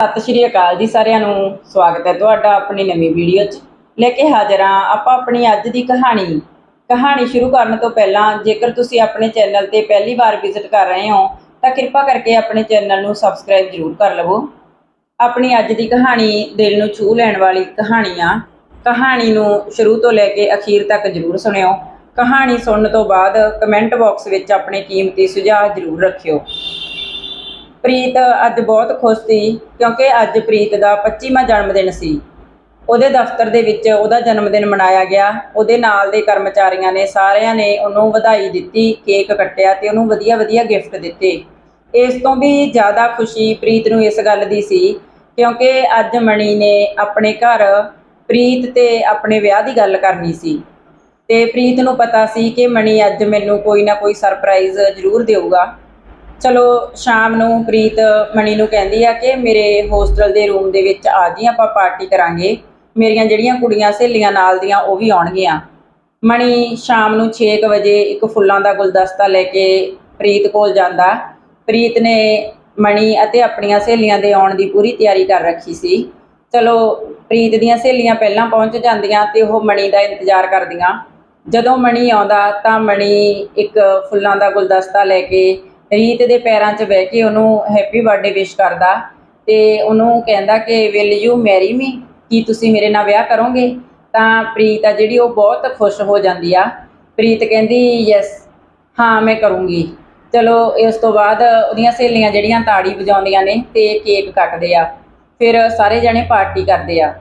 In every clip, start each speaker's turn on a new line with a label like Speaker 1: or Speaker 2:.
Speaker 1: ਸਤਿ ਸ਼੍ਰੀ ਅਕਾਲ ਜੀ ਸਾਰਿਆਂ ਨੂੰ। ਸਵਾਗਤ ਹੈ ਤੁਹਾਡਾ ਆਪਣੀ ਨਵੀਂ ਵੀਡੀਓ 'ਚ। ਲੈ ਕੇ ਹਾਜ਼ਰ ਹਾਂ ਆਪਾਂ ਆਪਣੀ ਅੱਜ ਦੀ ਕਹਾਣੀ। ਕਹਾਣੀ ਸ਼ੁਰੂ ਕਰਨ ਤੋਂ ਪਹਿਲਾਂ ਜੇਕਰ ਤੁਸੀਂ ਆਪਣੇ ਚੈਨਲ ਤੇ ਪਹਿਲੀ ਵਾਰ ਵਿਜ਼ਿਟ ਕਰ ਰਹੇ ਹੋ, ਤਾਂ ਕਿਰਪਾ ਕਰਕੇ ਆਪਣੇ ਚੈਨਲ ਨੂੰ ਸਬਸਕ੍ਰਾਈਬ ਜ਼ਰੂਰ ਕਰ ਲਵੋ। ਆਪਣੀ ਅੱਜ ਦੀ ਕਹਾਣੀ ਦਿਲ ਨੂੰ ਛੂਹ ਲੈਣ ਵਾਲੀ ਕਹਾਣੀ ਆ। ਕਹਾਣੀ ਨੂੰ ਸ਼ੁਰੂ ਤੋਂ ਲੈ ਕੇ ਅਖੀਰ ਤੱਕ ਜ਼ਰੂਰ ਸੁਣਿਓ। ਕਹਾਣੀ ਸੁਣਨ ਤੋਂ ਬਾਅਦ ਕਮੈਂਟ ਬਾਕਸ ਵਿੱਚ ਆਪਣੇ ਕੀਮਤੀ ਸੁਝਾਅ ਜ਼ਰੂਰ ਰੱਖਿਓ। ਪ੍ਰੀਤ ਅੱਜ ਬਹੁਤ ਖੁਸ਼ ਸੀ ਕਿਉਂਕਿ ਅੱਜ ਪ੍ਰੀਤ ਦਾ 25ਵਾਂ ਜਨਮ ਦਿਨ ਸੀ। ਉਹਦੇ ਦਫ਼ਤਰ ਦੇ ਵਿੱਚ ਉਹਦਾ ਜਨਮ ਦਿਨ ਮਨਾਇਆ ਗਿਆ। ਉਹਦੇ ਨਾਲ ਦੇ ਕਰਮਚਾਰੀਆਂ ਨੇ ਸਾਰਿਆਂ ਨੇ ਉਹਨੂੰ ਵਧਾਈ ਦਿੱਤੀ, ਕੇਕ ਕੱਟਿਆ ਤੇ ਉਹਨੂੰ ਵਧੀਆ ਵਧੀਆ ਗਿਫਟ ਦਿੱਤੇ। ਇਸ ਤੋਂ ਵੀ ਜ਼ਿਆਦਾ ਖੁਸ਼ੀ ਪ੍ਰੀਤ ਨੂੰ ਇਸ ਗੱਲ ਦੀ ਸੀ ਕਿਉਂਕਿ ਅੱਜ ਮਣੀ ਨੇ ਆਪਣੇ ਘਰ ਪ੍ਰੀਤ ਤੇ ਆਪਣੇ ਵਿਆਹ ਦੀ ਗੱਲ ਕਰਨੀ ਸੀ। ਤੇ ਪ੍ਰੀਤ ਨੂੰ ਪਤਾ ਸੀ ਕਿ ਮਣੀ ਅੱਜ ਮੈਨੂੰ ਕੋਈ ਨਾ ਕੋਈ ਸਰਪ੍ਰਾਈਜ਼ ਜ਼ਰੂਰ ਦੇਊਗਾ। ਚਲੋ, ਸ਼ਾਮ ਨੂੰ ਪ੍ਰੀਤ ਮਣੀ ਨੂੰ ਕਹਿੰਦੀ ਆ ਕਿ ਮੇਰੇ ਹੋਸਟਲ ਦੇ ਰੂਮ ਦੇ ਵਿੱਚ ਆ ਜੀ, ਆਪਾਂ ਪਾਰਟੀ ਕਰਾਂਗੇ। ਮੇਰੀਆਂ ਜਿਹੜੀਆਂ ਕੁੜੀਆਂ ਸਹੇਲੀਆਂ ਨਾਲ ਦੀਆਂ, ਉਹ ਵੀ ਆਉਣਗੀਆਂ। ਮਣੀ ਸ਼ਾਮ ਨੂੰ 6 ਵਜੇ ਇੱਕ ਫੁੱਲਾਂ ਦਾ ਗੁਲਦਸਤਾ ਲੈ ਕੇ ਪ੍ਰੀਤ ਕੋਲ ਜਾਂਦਾ। ਪ੍ਰੀਤ ਨੇ ਮਣੀ ਅਤੇ ਆਪਣੀਆਂ ਸਹੇਲੀਆਂ ਦੇ ਆਉਣ ਦੀ ਪੂਰੀ ਤਿਆਰੀ ਕਰ ਰੱਖੀ ਸੀ। ਚਲੋ, ਪ੍ਰੀਤ ਦੀਆਂ ਸਹੇਲੀਆਂ ਪਹਿਲਾਂ ਪਹੁੰਚ ਜਾਂਦੀਆਂ ਤੇ ਉਹ ਮਣੀ ਦਾ ਇੰਤਜ਼ਾਰ ਕਰਦੀਆਂ। ਜਦੋਂ ਮਣੀ ਆਉਂਦਾ ਤਾਂ ਮਣੀ ਇੱਕ ਫੁੱਲਾਂ ਦਾ ਗੁਲਦਸਤਾ ਲੈ ਕੇ ਰੀਤ ਦੇ ਪੈਰਾਂ 'ਚ ਬਹਿ ਕੇ ਉਹਨੂੰ ਹੈਪੀ ਬਰਥਡੇ ਵਿਸ਼ ਕਰਦਾ ਤੇ ਉਹਨੂੰ ਕਹਿੰਦਾ ਕਿ ਵਿਲ ਯੂ ਮੈਰੀ ਮੀ ਕੀ ਤੁਸੀਂ ਮੇਰੇ ਨਾਲ ਵਿਆਹ ਕਰੋਗੇ? ਤਾਂ ਪ੍ਰੀਤ ਆ ਜਿਹੜੀ ਉਹ ਬਹੁਤ ਖੁਸ਼ ਹੋ ਜਾਂਦੀ ਆ। ਪ੍ਰੀਤ ਕਹਿੰਦੀ ਯੈਸ ਹਾਂ, ਮੈਂ ਕਰੂੰਗੀ। ਚਲੋ, ਇਸ ਤੋਂ ਬਾਅਦ ਉਹਦੀਆਂ ਸਹੇਲੀਆਂ ਜਿਹੜੀਆਂ ਤਾੜੀ ਵਜਾਉਂਦੀਆਂ ਨੇ ਤੇ ਕੇਕ ਕੱਟਦੇ ਆ। ਫਿਰ ਸਾਰੇ ਜਣੇ ਪਾਰਟੀ ਕਰਦੇ ਆ।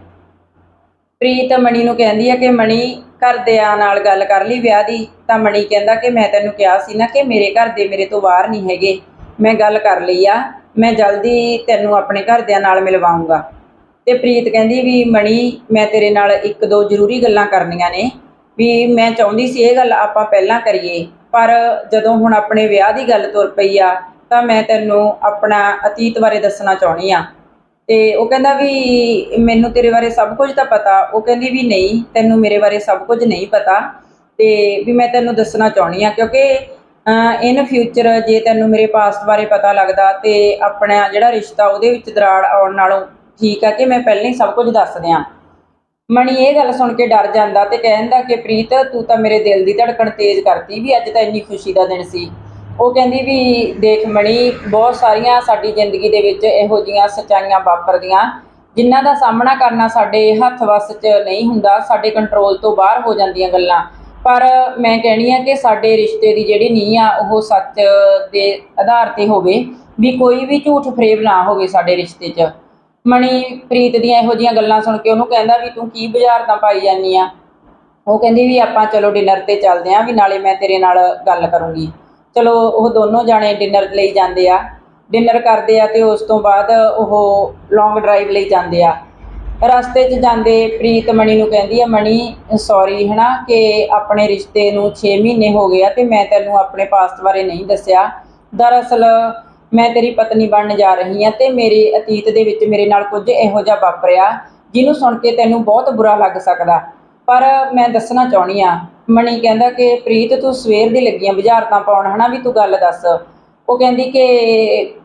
Speaker 1: ਪ੍ਰੀਤ ਮਣੀ ਨੂੰ ਕਹਿੰਦੀ ਆ ਕਿ ਮਣੀ ਘਰਦਿਆਂ ਨਾਲ ਗੱਲ ਕਰ ਲਈ ਵਿਆਹ ਦੀ, ਤਾਂ ਮਣੀ ਕਹਿੰਦਾ ਕਿ ਮੈਂ ਤੈਨੂੰ ਕਿਹਾ ਸੀ ਨਾ ਕਿ ਮੇਰੇ ਘਰ ਦੇ ਮੇਰੇ ਤੋਂ ਬਾਹਰ ਨਹੀਂ ਹੈਗੇ। ਮੈਂ ਗੱਲ ਕਰ ਲਈ ਆ, ਮੈਂ ਜਲਦੀ ਤੈਨੂੰ ਆਪਣੇ ਘਰਦਿਆਂ ਨਾਲ ਮਿਲਵਾਉਂਗਾ। ਤੇ ਪ੍ਰੀਤ ਕਹਿੰਦੀ ਵੀ ਮਣੀ, ਮੈਂ ਤੇਰੇ ਨਾਲ ਇੱਕ ਦੋ ਜ਼ਰੂਰੀ ਗੱਲਾਂ ਕਰਨੀਆਂ ਨੇ। ਵੀ ਮੈਂ ਚਾਹੁੰਦੀ ਸੀ ਇਹ ਗੱਲ ਆਪਾਂ ਪਹਿਲਾਂ ਕਰੀਏ, ਪਰ ਜਦੋਂ ਹੁਣ ਆਪਣੇ ਵਿਆਹ ਦੀ ਗੱਲ ਤੁਰ ਪਈ ਆ, ਤਾਂ ਮੈਂ ਤੈਨੂੰ ਆਪਣਾ ਅਤੀਤ ਬਾਰੇ ਦੱਸਣਾ ਚਾਹੁੰਦੀ ਆ। ਤੇ ਉਹ ਕਹਿੰਦਾ ਵੀ ਮੈਨੂੰ ਤੇਰੇ ਬਾਰੇ ਸਭ ਕੁਝ ਤਾਂ ਪਤਾ। ਉਹ ਕਹਿੰਦੀ ਵੀ ਨਹੀਂ, ਤੈਨੂੰ ਮੇਰੇ ਬਾਰੇ ਸਭ ਕੁਝ ਨਹੀਂ ਪਤਾ ਤੇ ਵੀ ਮੈਂ ਤੈਨੂੰ ਦੱਸਣਾ ਚਾਹੁੰਦੀ ਆ ਕਿਉਂਕਿ ਇਨ ਫਿਊਚਰ ਜੇ ਤੈਨੂੰ ਮੇਰੇ ਪਾਸਟ ਬਾਰੇ ਪਤਾ ਲੱਗਦਾ ਤੇ ਆਪਣਾ ਜਿਹੜਾ ਰਿਸ਼ਤਾ ਉਹਦੇ ਵਿੱਚ ਦਰਾੜ ਆਉਣ ਨਾਲੋਂ ਠੀਕ ਆ ਕਿ ਮੈਂ ਪਹਿਲਾਂ ਹੀ ਸਭ ਕੁਝ ਦੱਸ ਦਿਆਂ। ਮਣੀ ਇਹ ਗੱਲ ਸੁਣ ਕੇ ਡਰ ਜਾਂਦਾ ਤੇ ਕਹਿੰਦਾ ਕਿ ਪ੍ਰੀਤ ਤੂੰ ਤਾਂ ਮੇਰੇ ਦਿਲ ਦੀ ਧੜਕਣ ਤੇਜ਼ ਕਰਤੀ ਵੀ ਅੱਜ ਤਾਂ ਇੰਨੀ ਖੁਸ਼ੀ ਦਾ ਦਿਨ ਸੀ। ਉਹ ਕਹਿੰਦੀ ਵੀ ਦੇਖ ਮਣੀ, ਬਹੁਤ ਸਾਰੀਆਂ ਸਾਡੀ ਜ਼ਿੰਦਗੀ ਦੇ ਵਿੱਚ ਇਹੋ ਜੀਆਂ ਸੱਚਾਈਆਂ ਵਾਪਰਦੀਆਂ, ਜਿਨ੍ਹਾਂ ਦਾ ਸਾਹਮਣਾ ਕਰਨਾ ਸਾਡੇ ਹੱਥ ਵੱਸ 'ਚ ਨਹੀਂ ਹੁੰਦਾ, ਸਾਡੇ ਕੰਟਰੋਲ ਤੋਂ ਬਾਹਰ ਹੋ ਜਾਂਦੀਆਂ ਗੱਲਾਂ। ਪਰ ਮੈਂ ਕਹਿਣੀ ਆ ਕਿ ਸਾਡੇ ਰਿਸ਼ਤੇ ਦੀ ਜਿਹੜੀ ਨੀਂਹ ਆ, ਉਹ ਸੱਚ ਦੇ ਆਧਾਰ ਤੇ ਹੋਵੇ, ਵੀ ਕੋਈ ਵੀ ਝੂਠ ਫਰੇਬ ਨਾ ਹੋਵੇ ਸਾਡੇ ਰਿਸ਼ਤੇ 'ਚ। ਮਣੀ ਪ੍ਰੀਤ ਦੀਆਂ ਇਹੋ ਜੀਆਂ ਗੱਲਾਂ ਸੁਣ ਕੇ ਉਹਨੂੰ ਕਹਿੰਦਾ ਵੀ ਤੂੰ ਕੀ ਬੁਝਾਰਤਾਂ ਪਾਈ ਜਾਂਦੀ ਆ? ਉਹ ਕਹਿੰਦੀ ਵੀ ਆਪਾਂ ਚਲੋ ਡਿਨਰ ਤੇ ਚੱਲਦੇ ਆਂ, ਵੀ ਨਾਲੇ ਮੈਂ ਤੇਰੇ ਨਾਲ ਗੱਲ ਕਰੂੰਗੀ। ਚਲੋ ਉਹ ਦੋਨੋਂ ਜਾਣੇ ਡਿਨਰ ਲਈ ਜਾਂਦੇ ਆ। ਡਿਨਰ ਕਰਦੇ ਆ ਤੇ ਉਸ ਤੋਂ ਬਾਅਦ ਉਹ ਲੌਂਗ ਡਰਾਈਵ ਲਈ ਜਾਂਦੇ ਆ। ਰਸਤੇ 'ਚ ਜਾਂਦੇ, ਪ੍ਰੀਤ ਮਣੀ ਨੂੰ ਕਹਿੰਦੀ ਆ, ਮਣੀ ਸੌਰੀ ਹਨਾ, ਕਿ ਆਪਣੇ ਰਿਸ਼ਤੇ ਨੂੰ 6 ਮਹੀਨੇ ਹੋ ਗਏ ਆ ਤੇ ਮੈਂ ਤੈਨੂੰ ਆਪਣੇ ਪਾਸਟ ਬਾਰੇ ਨਹੀਂ ਦੱਸਿਆ। ਦਰਅਸਲ ਮੈਂ ਤੇਰੀ ਪਤਨੀ ਬਣਨ ਜਾ ਰਹੀ ਆ ਤੇ ਮੇਰੇ ਅਤੀਤ ਦੇ ਵਿੱਚ ਮੇਰੇ ਨਾਲ ਕੁਝ ਇਹੋ ਜਿਹਾ ਵਾਪਰਿਆ, ਜਿਹਨੂੰ ਸੁਣ ਕੇ ਤੈਨੂੰ ਬਹੁਤ ਬੁਰਾ ਲੱਗ ਸਕਦਾ। ਪਰ ਮੈਂ ਦੱਸਣਾ ਚਾਹਣੀ ਆ ਮਣੀ ਕਹਿੰਦਾ ਕਿ ਪ੍ਰੀਤ ਤੂੰ ਸਵੇਰ ਦੀ ਲੱਗੀਆਂ ਬੁਝਾਰਤਾਂ ਪਾਉਣ, ਹਨਾ ਵੀ ਤੂੰ ਗੱਲ ਦੱਸ। ਉਹ ਕਹਿੰਦੀ ਕਿ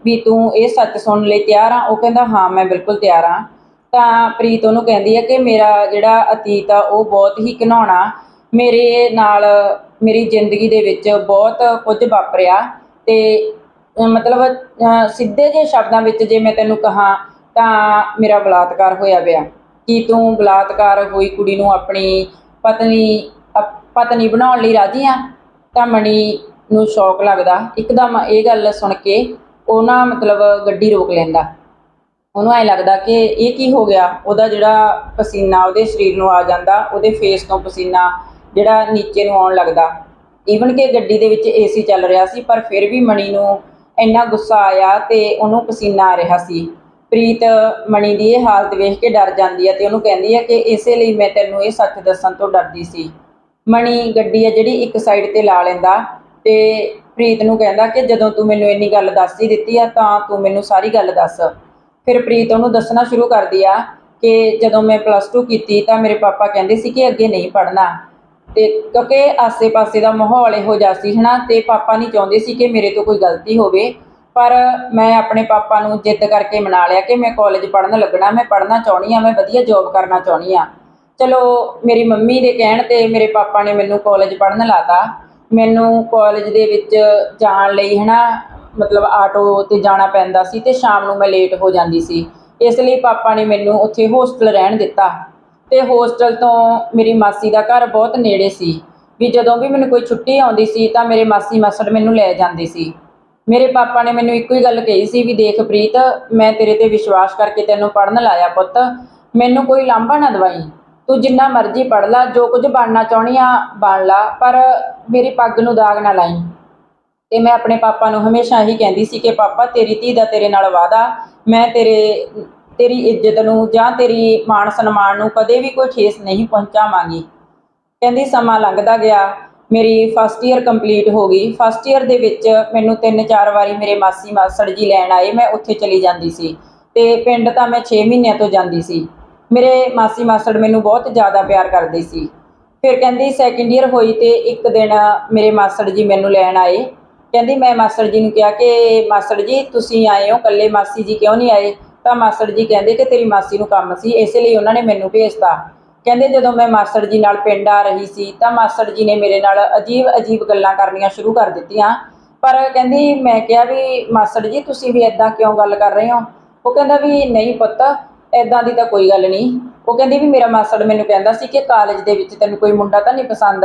Speaker 1: ਵੀ ਤੂੰ ਇਹ ਸੱਚ ਸੁਣਨ ਲਈ ਤਿਆਰ ਆ। ਉਹ ਕਹਿੰਦਾ, ਹਾਂ, ਮੈਂ ਬਿਲਕੁਲ ਤਿਆਰ ਆ। ਤਾਂ ਪ੍ਰੀਤ ਉਹਨੂੰ ਕਹਿੰਦੀ ਹੈ ਕਿ ਮੇਰਾ ਜਿਹੜਾ ਅਤੀਤ ਆ, ਉਹ ਬਹੁਤ ਹੀ ਘਿਨਾਉਣਾ ਮੇਰੇ ਨਾਲ, ਮੇਰੀ ਜ਼ਿੰਦਗੀ ਦੇ ਵਿੱਚ ਬਹੁਤ ਕੁਝ ਵਾਪਰਿਆ। ਤੇ ਮਤਲਬ ਸਿੱਧੇ ਜਿਹੇ ਸ਼ਬਦਾਂ ਵਿੱਚ ਜੇ ਮੈਂ ਤੈਨੂੰ ਕਹਾਂ, ਤਾਂ ਮੇਰਾ ਬਲਾਤਕਾਰ ਹੋਇਆ ਪਿਆ। ਕਿ ਤੂੰ ਬਲਾਤਕਾਰ ਹੋਈ ਕੁੜੀ ਨੂੰ ਆਪਣੀ ਪਤਨੀ ਪਤਨੀ ਬਣਾਉਣ ਲਈ ਰਾਜੀ ਆ, ਤਾਂ ਮਣੀ ਨੂੰ ਸ਼ੌਕ ਲੱਗਦਾ। ਇੱਕਦਮ ਇਹ ਗੱਲ ਸੁਣ ਕੇ ਉਹ ਨਾ ਮਤਲਬ ਗੱਡੀ ਰੋਕ ਲੈਂਦਾ। ਉਹਨੂੰ ਐ ਲੱਗਦਾ ਕਿ ਇਹ ਕੀ ਹੋ ਗਿਆ? ਉਹਦਾ ਜਿਹੜਾ ਪਸੀਨਾ ਉਹਦੇ ਸਰੀਰ ਨੂੰ ਆ ਜਾਂਦਾ, ਉਹਦੇ ਫੇਸ ਤੋਂ ਪਸੀਨਾ ਜਿਹੜਾ ਨੀਚੇ ਨੂੰ ਆਉਣ ਲੱਗਦਾ। ਈਵਨ ਕਿ ਗੱਡੀ ਦੇ ਵਿੱਚ ਏਸੀ ਚੱਲ ਰਿਹਾ ਸੀ, ਪਰ ਫਿਰ ਵੀ ਮਣੀ ਨੂੰ ਇੰਨਾ ਗੁੱਸਾ ਆਇਆ ਤੇ ਉਹਨੂੰ ਪਸੀਨਾ ਆ ਰਿਹਾ ਸੀ। ਪ੍ਰੀਤ ਮਣੀ ਦੀ ਇਹ ਹਾਲਤ ਵੇਖ ਕੇ ਡਰ ਜਾਂਦੀ ਹੈ ਤੇ ਉਹਨੂੰ ਕਹਿੰਦੀ ਹੈ ਕਿ ਇਸੇ ਲਈ ਮੈਂ ਤੈਨੂੰ ਇਹ ਸੱਚ ਦੱਸਣ ਤੋਂ ਡਰਦੀ ਸੀ। ਮਣੀ ਗੱਡੀ ਹੈ ਜਿਹੜੀ ਇੱਕ ਸਾਈਡ ਤੇ ਲਾ ਲੈਂਦਾ ਤੇ ਪ੍ਰੀਤ ਨੂੰ ਕਹਿੰਦਾ ਕਿ ਜਦੋਂ ਤੂੰ ਮੈਨੂੰ ਇੰਨੀ ਗੱਲ ਦੱਸ ਹੀ ਦਿੱਤੀ ਆ ਤਾਂ ਤੂੰ ਮੈਨੂੰ ਸਾਰੀ ਗੱਲ ਦੱਸ। ਫਿਰ ਪ੍ਰੀਤ ਉਹਨੂੰ ਦੱਸਣਾ ਸ਼ੁਰੂ ਕਰਦੀ ਆ ਕਿ ਜਦੋਂ ਮੈਂ ਪਲੱਸ 2 ਕੀਤੀ ਤਾਂ ਮੇਰੇ ਪਾਪਾ ਕਹਿੰਦੇ ਸੀ ਕਿ ਅੱਗੇ ਨਹੀਂ ਪੜ੍ਹਨਾ। ਤੇ ਕਿਉਂਕਿ ਆਸੇ-ਪਾਸੇ ਦਾ ਮਾਹੌਲ ਇਹੋ ਜਿਹਾ ਸੀ ਹਨਾ ਤੇ ਪਾਪਾ ਨਹੀਂ ਚਾਹੁੰਦੇ ਸੀ ਕਿ ਮੇਰੇ ਤੋਂ ਕੋਈ ਗਲਤੀ ਹੋਵੇ। ਪਰ ਮੈਂ ਆਪਣੇ ਪਾਪਾ ਨੂੰ ਜਿੱਦ ਕਰਕੇ ਮਨਾ ਲਿਆ ਕਿ ਮੈਂ ਕਾਲਜ ਪੜ੍ਹਨ ਲੱਗਣਾ, ਮੈਂ ਪੜ੍ਹਨਾ ਚਾਹੁੰਦੀ ਆ, ਮੈਂ ਵਧੀਆ ਜੋਬ ਕਰਨਾ ਚਾਹੁੰਦੀ ਆ। ਚਲੋ, ਮੇਰੀ ਮੰਮੀ ਦੇ ਕਹਿਣ ਤੇ ਮੇਰੇ ਪਾਪਾ ਨੇ ਮੈਨੂੰ ਕਾਲਜ ਪੜ੍ਹਨ ਲਾਤਾ। ਮੈਨੂੰ ਕਾਲਜ ਦੇ ਵਿੱਚ ਜਾਣ ਲਈ ਹਨਾ, ਮਤਲਬ ਆਟੋ ਤੇ ਜਾਣਾ ਪੈਂਦਾ ਸੀ ਤੇ ਸ਼ਾਮ ਨੂੰ ਮੈਂ ਲੇਟ ਹੋ ਜਾਂਦੀ ਸੀ। ਇਸ ਲਈ ਪਾਪਾ ਨੇ ਮੈਨੂੰ ਉੱਥੇ ਹੋਸਟਲ ਰਹਿਣ ਦਿੱਤਾ। ਤੇ ਹੋਸਟਲ ਤੋਂ ਮੇਰੀ ਮਾਸੀ ਦਾ ਘਰ ਬਹੁਤ ਨੇੜੇ ਸੀ। ਵੀ ਜਦੋਂ ਵੀ ਮੈਨੂੰ ਕੋਈ ਛੁੱਟੀ ਆਉਂਦੀ ਸੀ ਤਾਂ ਮੇਰੇ ਮਾਸੀ ਮਾਸੜ ਮੈਨੂੰ ਲੈ ਜਾਂਦੇ ਸੀ। ਮੇਰੇ ਪਾਪਾ ਨੇ ਮੈਨੂੰ ਇੱਕੋ ਹੀ ਗੱਲ ਕਹੀ ਸੀ ਵੀ ਦੇਖ ਪ੍ਰੀਤ, ਮੈਂ ਤੇਰੇ ਤੇ ਵਿਸ਼ਵਾਸ ਕਰਕੇ ਤੈਨੂੰ ਪੜਨ ਲਾਇਆ ਪੁੱਤ। ਮੈਨੂੰ ਕੋਈ ਲਾਂਭਾ ਨਾ ਦਵਾਈ। ਤੂੰ ਜਿੰਨਾ ਮਰਜ਼ੀ ਪੜ ਲੈ, ਜੋ ਕੁਝ ਬਣਨਾ ਚਾਹੁੰਦੀ ਆ, ਬਣ ਲਾ, ਪਰ ਮੇਰੀ ਪੱਗ ਨੂੰ ਦਾਗ ਨਾ ਲਾਈ। ਤੇ ਮੈਂ ਆਪਣੇ ਪਾਪਾ ਨੂੰ ਹਮੇਸ਼ਾ ਹੀ ਕਹਿੰਦੀ ਸੀ ਕਿ ਪਾਪਾ, ਤੇਰੀ ਧੀ ਦਾ ਤੇਰੇ ਨਾਲ ਵਾਅਦਾ, ਮੈਂ ਤੇਰੇ, ਤੇਰੀ ਇੱਜ਼ਤ ਨੂੰ ਜਾਂ ਤੇਰੀ ਮਾਣ ਸਨਮਾਨ ਨੂੰ ਕਦੇ ਵੀ ਕੋਈ ਠੇਸ ਨਹੀਂ ਪਹੁੰਚਾਵਾਂਗੀ। ਕਹਿੰਦੀ ਸਮਾਂ ਲੰਘਦਾ ਗਿਆ, ਮੇਰੀ ਫਸਟ ਈਅਰ ਕੰਪਲੀਟ ਹੋ ਗਈ। ਫਸਟ ਈਅਰ ਦੇ ਵਿੱਚ ਮੈਨੂੰ ਤਿੰਨ ਚਾਰ ਵਾਰੀ ਮੇਰੇ ਮਾਸੀ ਮਾਸੜ ਜੀ ਲੈਣ ਆਏ, ਮੈਂ ਉੱਥੇ ਚਲੀ ਜਾਂਦੀ ਸੀ। ਤੇ ਪਿੰਡ ਤਾਂ ਮੈਂ 6 ਮਹੀਨਿਆਂ ਤੋਂ ਜਾਂਦੀ ਸੀ। ਮੇਰੇ ਮਾਸੀ ਮਾਸੜ ਮੈਨੂੰ ਬਹੁਤ ਜ਼ਿਆਦਾ ਪਿਆਰ ਕਰਦੇ ਸੀ। ਫਿਰ ਕਹਿੰਦੀ ਸੈਕਿੰਡ ਈਅਰ ਹੋਈ ਤੇ ਇੱਕ ਦਿਨ ਮੇਰੇ ਮਾਸੜ ਜੀ ਮੈਨੂੰ ਲੈਣ ਆਏ। ਕਹਿੰਦੀ ਮੈਂ ਮਾਸੜ ਜੀ ਨੂੰ ਕਿਹਾ ਕਿ ਮਾਸੜ ਜੀ, ਤੁਸੀਂ ਆਏ ਹੋ, ਇਕੱਲੇ ਮਾਸੀ ਜੀ ਕਿਉਂ ਨਹੀਂ ਆਏ? ਤਾਂ ਮਾਸੜ ਜੀ ਕਹਿੰਦੇ ਕਿ ਤੇਰੀ ਮਾਸੀ ਨੂੰ ਕੰਮ ਸੀ, ਇਸੇ ਲਈ ਉਹਨਾਂ ਨੇ ਮੈਨੂੰ ਭੇਜਤਾ। ਕਹਿੰਦੇ ਜਦੋਂ ਮੈਂ ਮਾਸੜ ਜੀ ਨਾਲ ਪਿੰਡ ਆ ਰਹੀ ਸੀ, ਤਾਂ ਮਾਸੜ ਜੀ ਨੇ ਮੇਰੇ ਨਾਲ ਅਜੀਬ ਅਜੀਬ ਗੱਲਾਂ ਕਰਨੀਆਂ ਸ਼ੁਰੂ ਕਰ ਦਿੱਤੀਆਂ। ਪਰ ਕਹਿੰਦੀ ਮੈਂ ਕਿਹਾ ਵੀ ਮਾਸੜ ਜੀ, ਤੁਸੀਂ ਵੀ ਇਦਾਂ ਕਿਉਂ ਗੱਲ ਕਰ ਰਹੇ ਹੋ? ਉਹ ਕਹਿੰਦਾ ਵੀ ਨਹੀਂ ਪੁੱਤ ਇਦਾਂ ਦੀ ਤਾਂ ਕੋਈ ਗੱਲ ਨਹੀਂ। ਉਹ ਕਹਿੰਦੀ ਵੀ ਮੇਰਾ ਮਾਸੜ ਮੈਨੂੰ ਕਹਿੰਦਾ ਸੀ ਕਿ ਕਾਲਜ ਦੇ ਵਿੱਚ ਤੈਨੂੰ ਕੋਈ ਮੁੰਡਾ ਤਾਂ ਨਹੀਂ ਪਸੰਦ।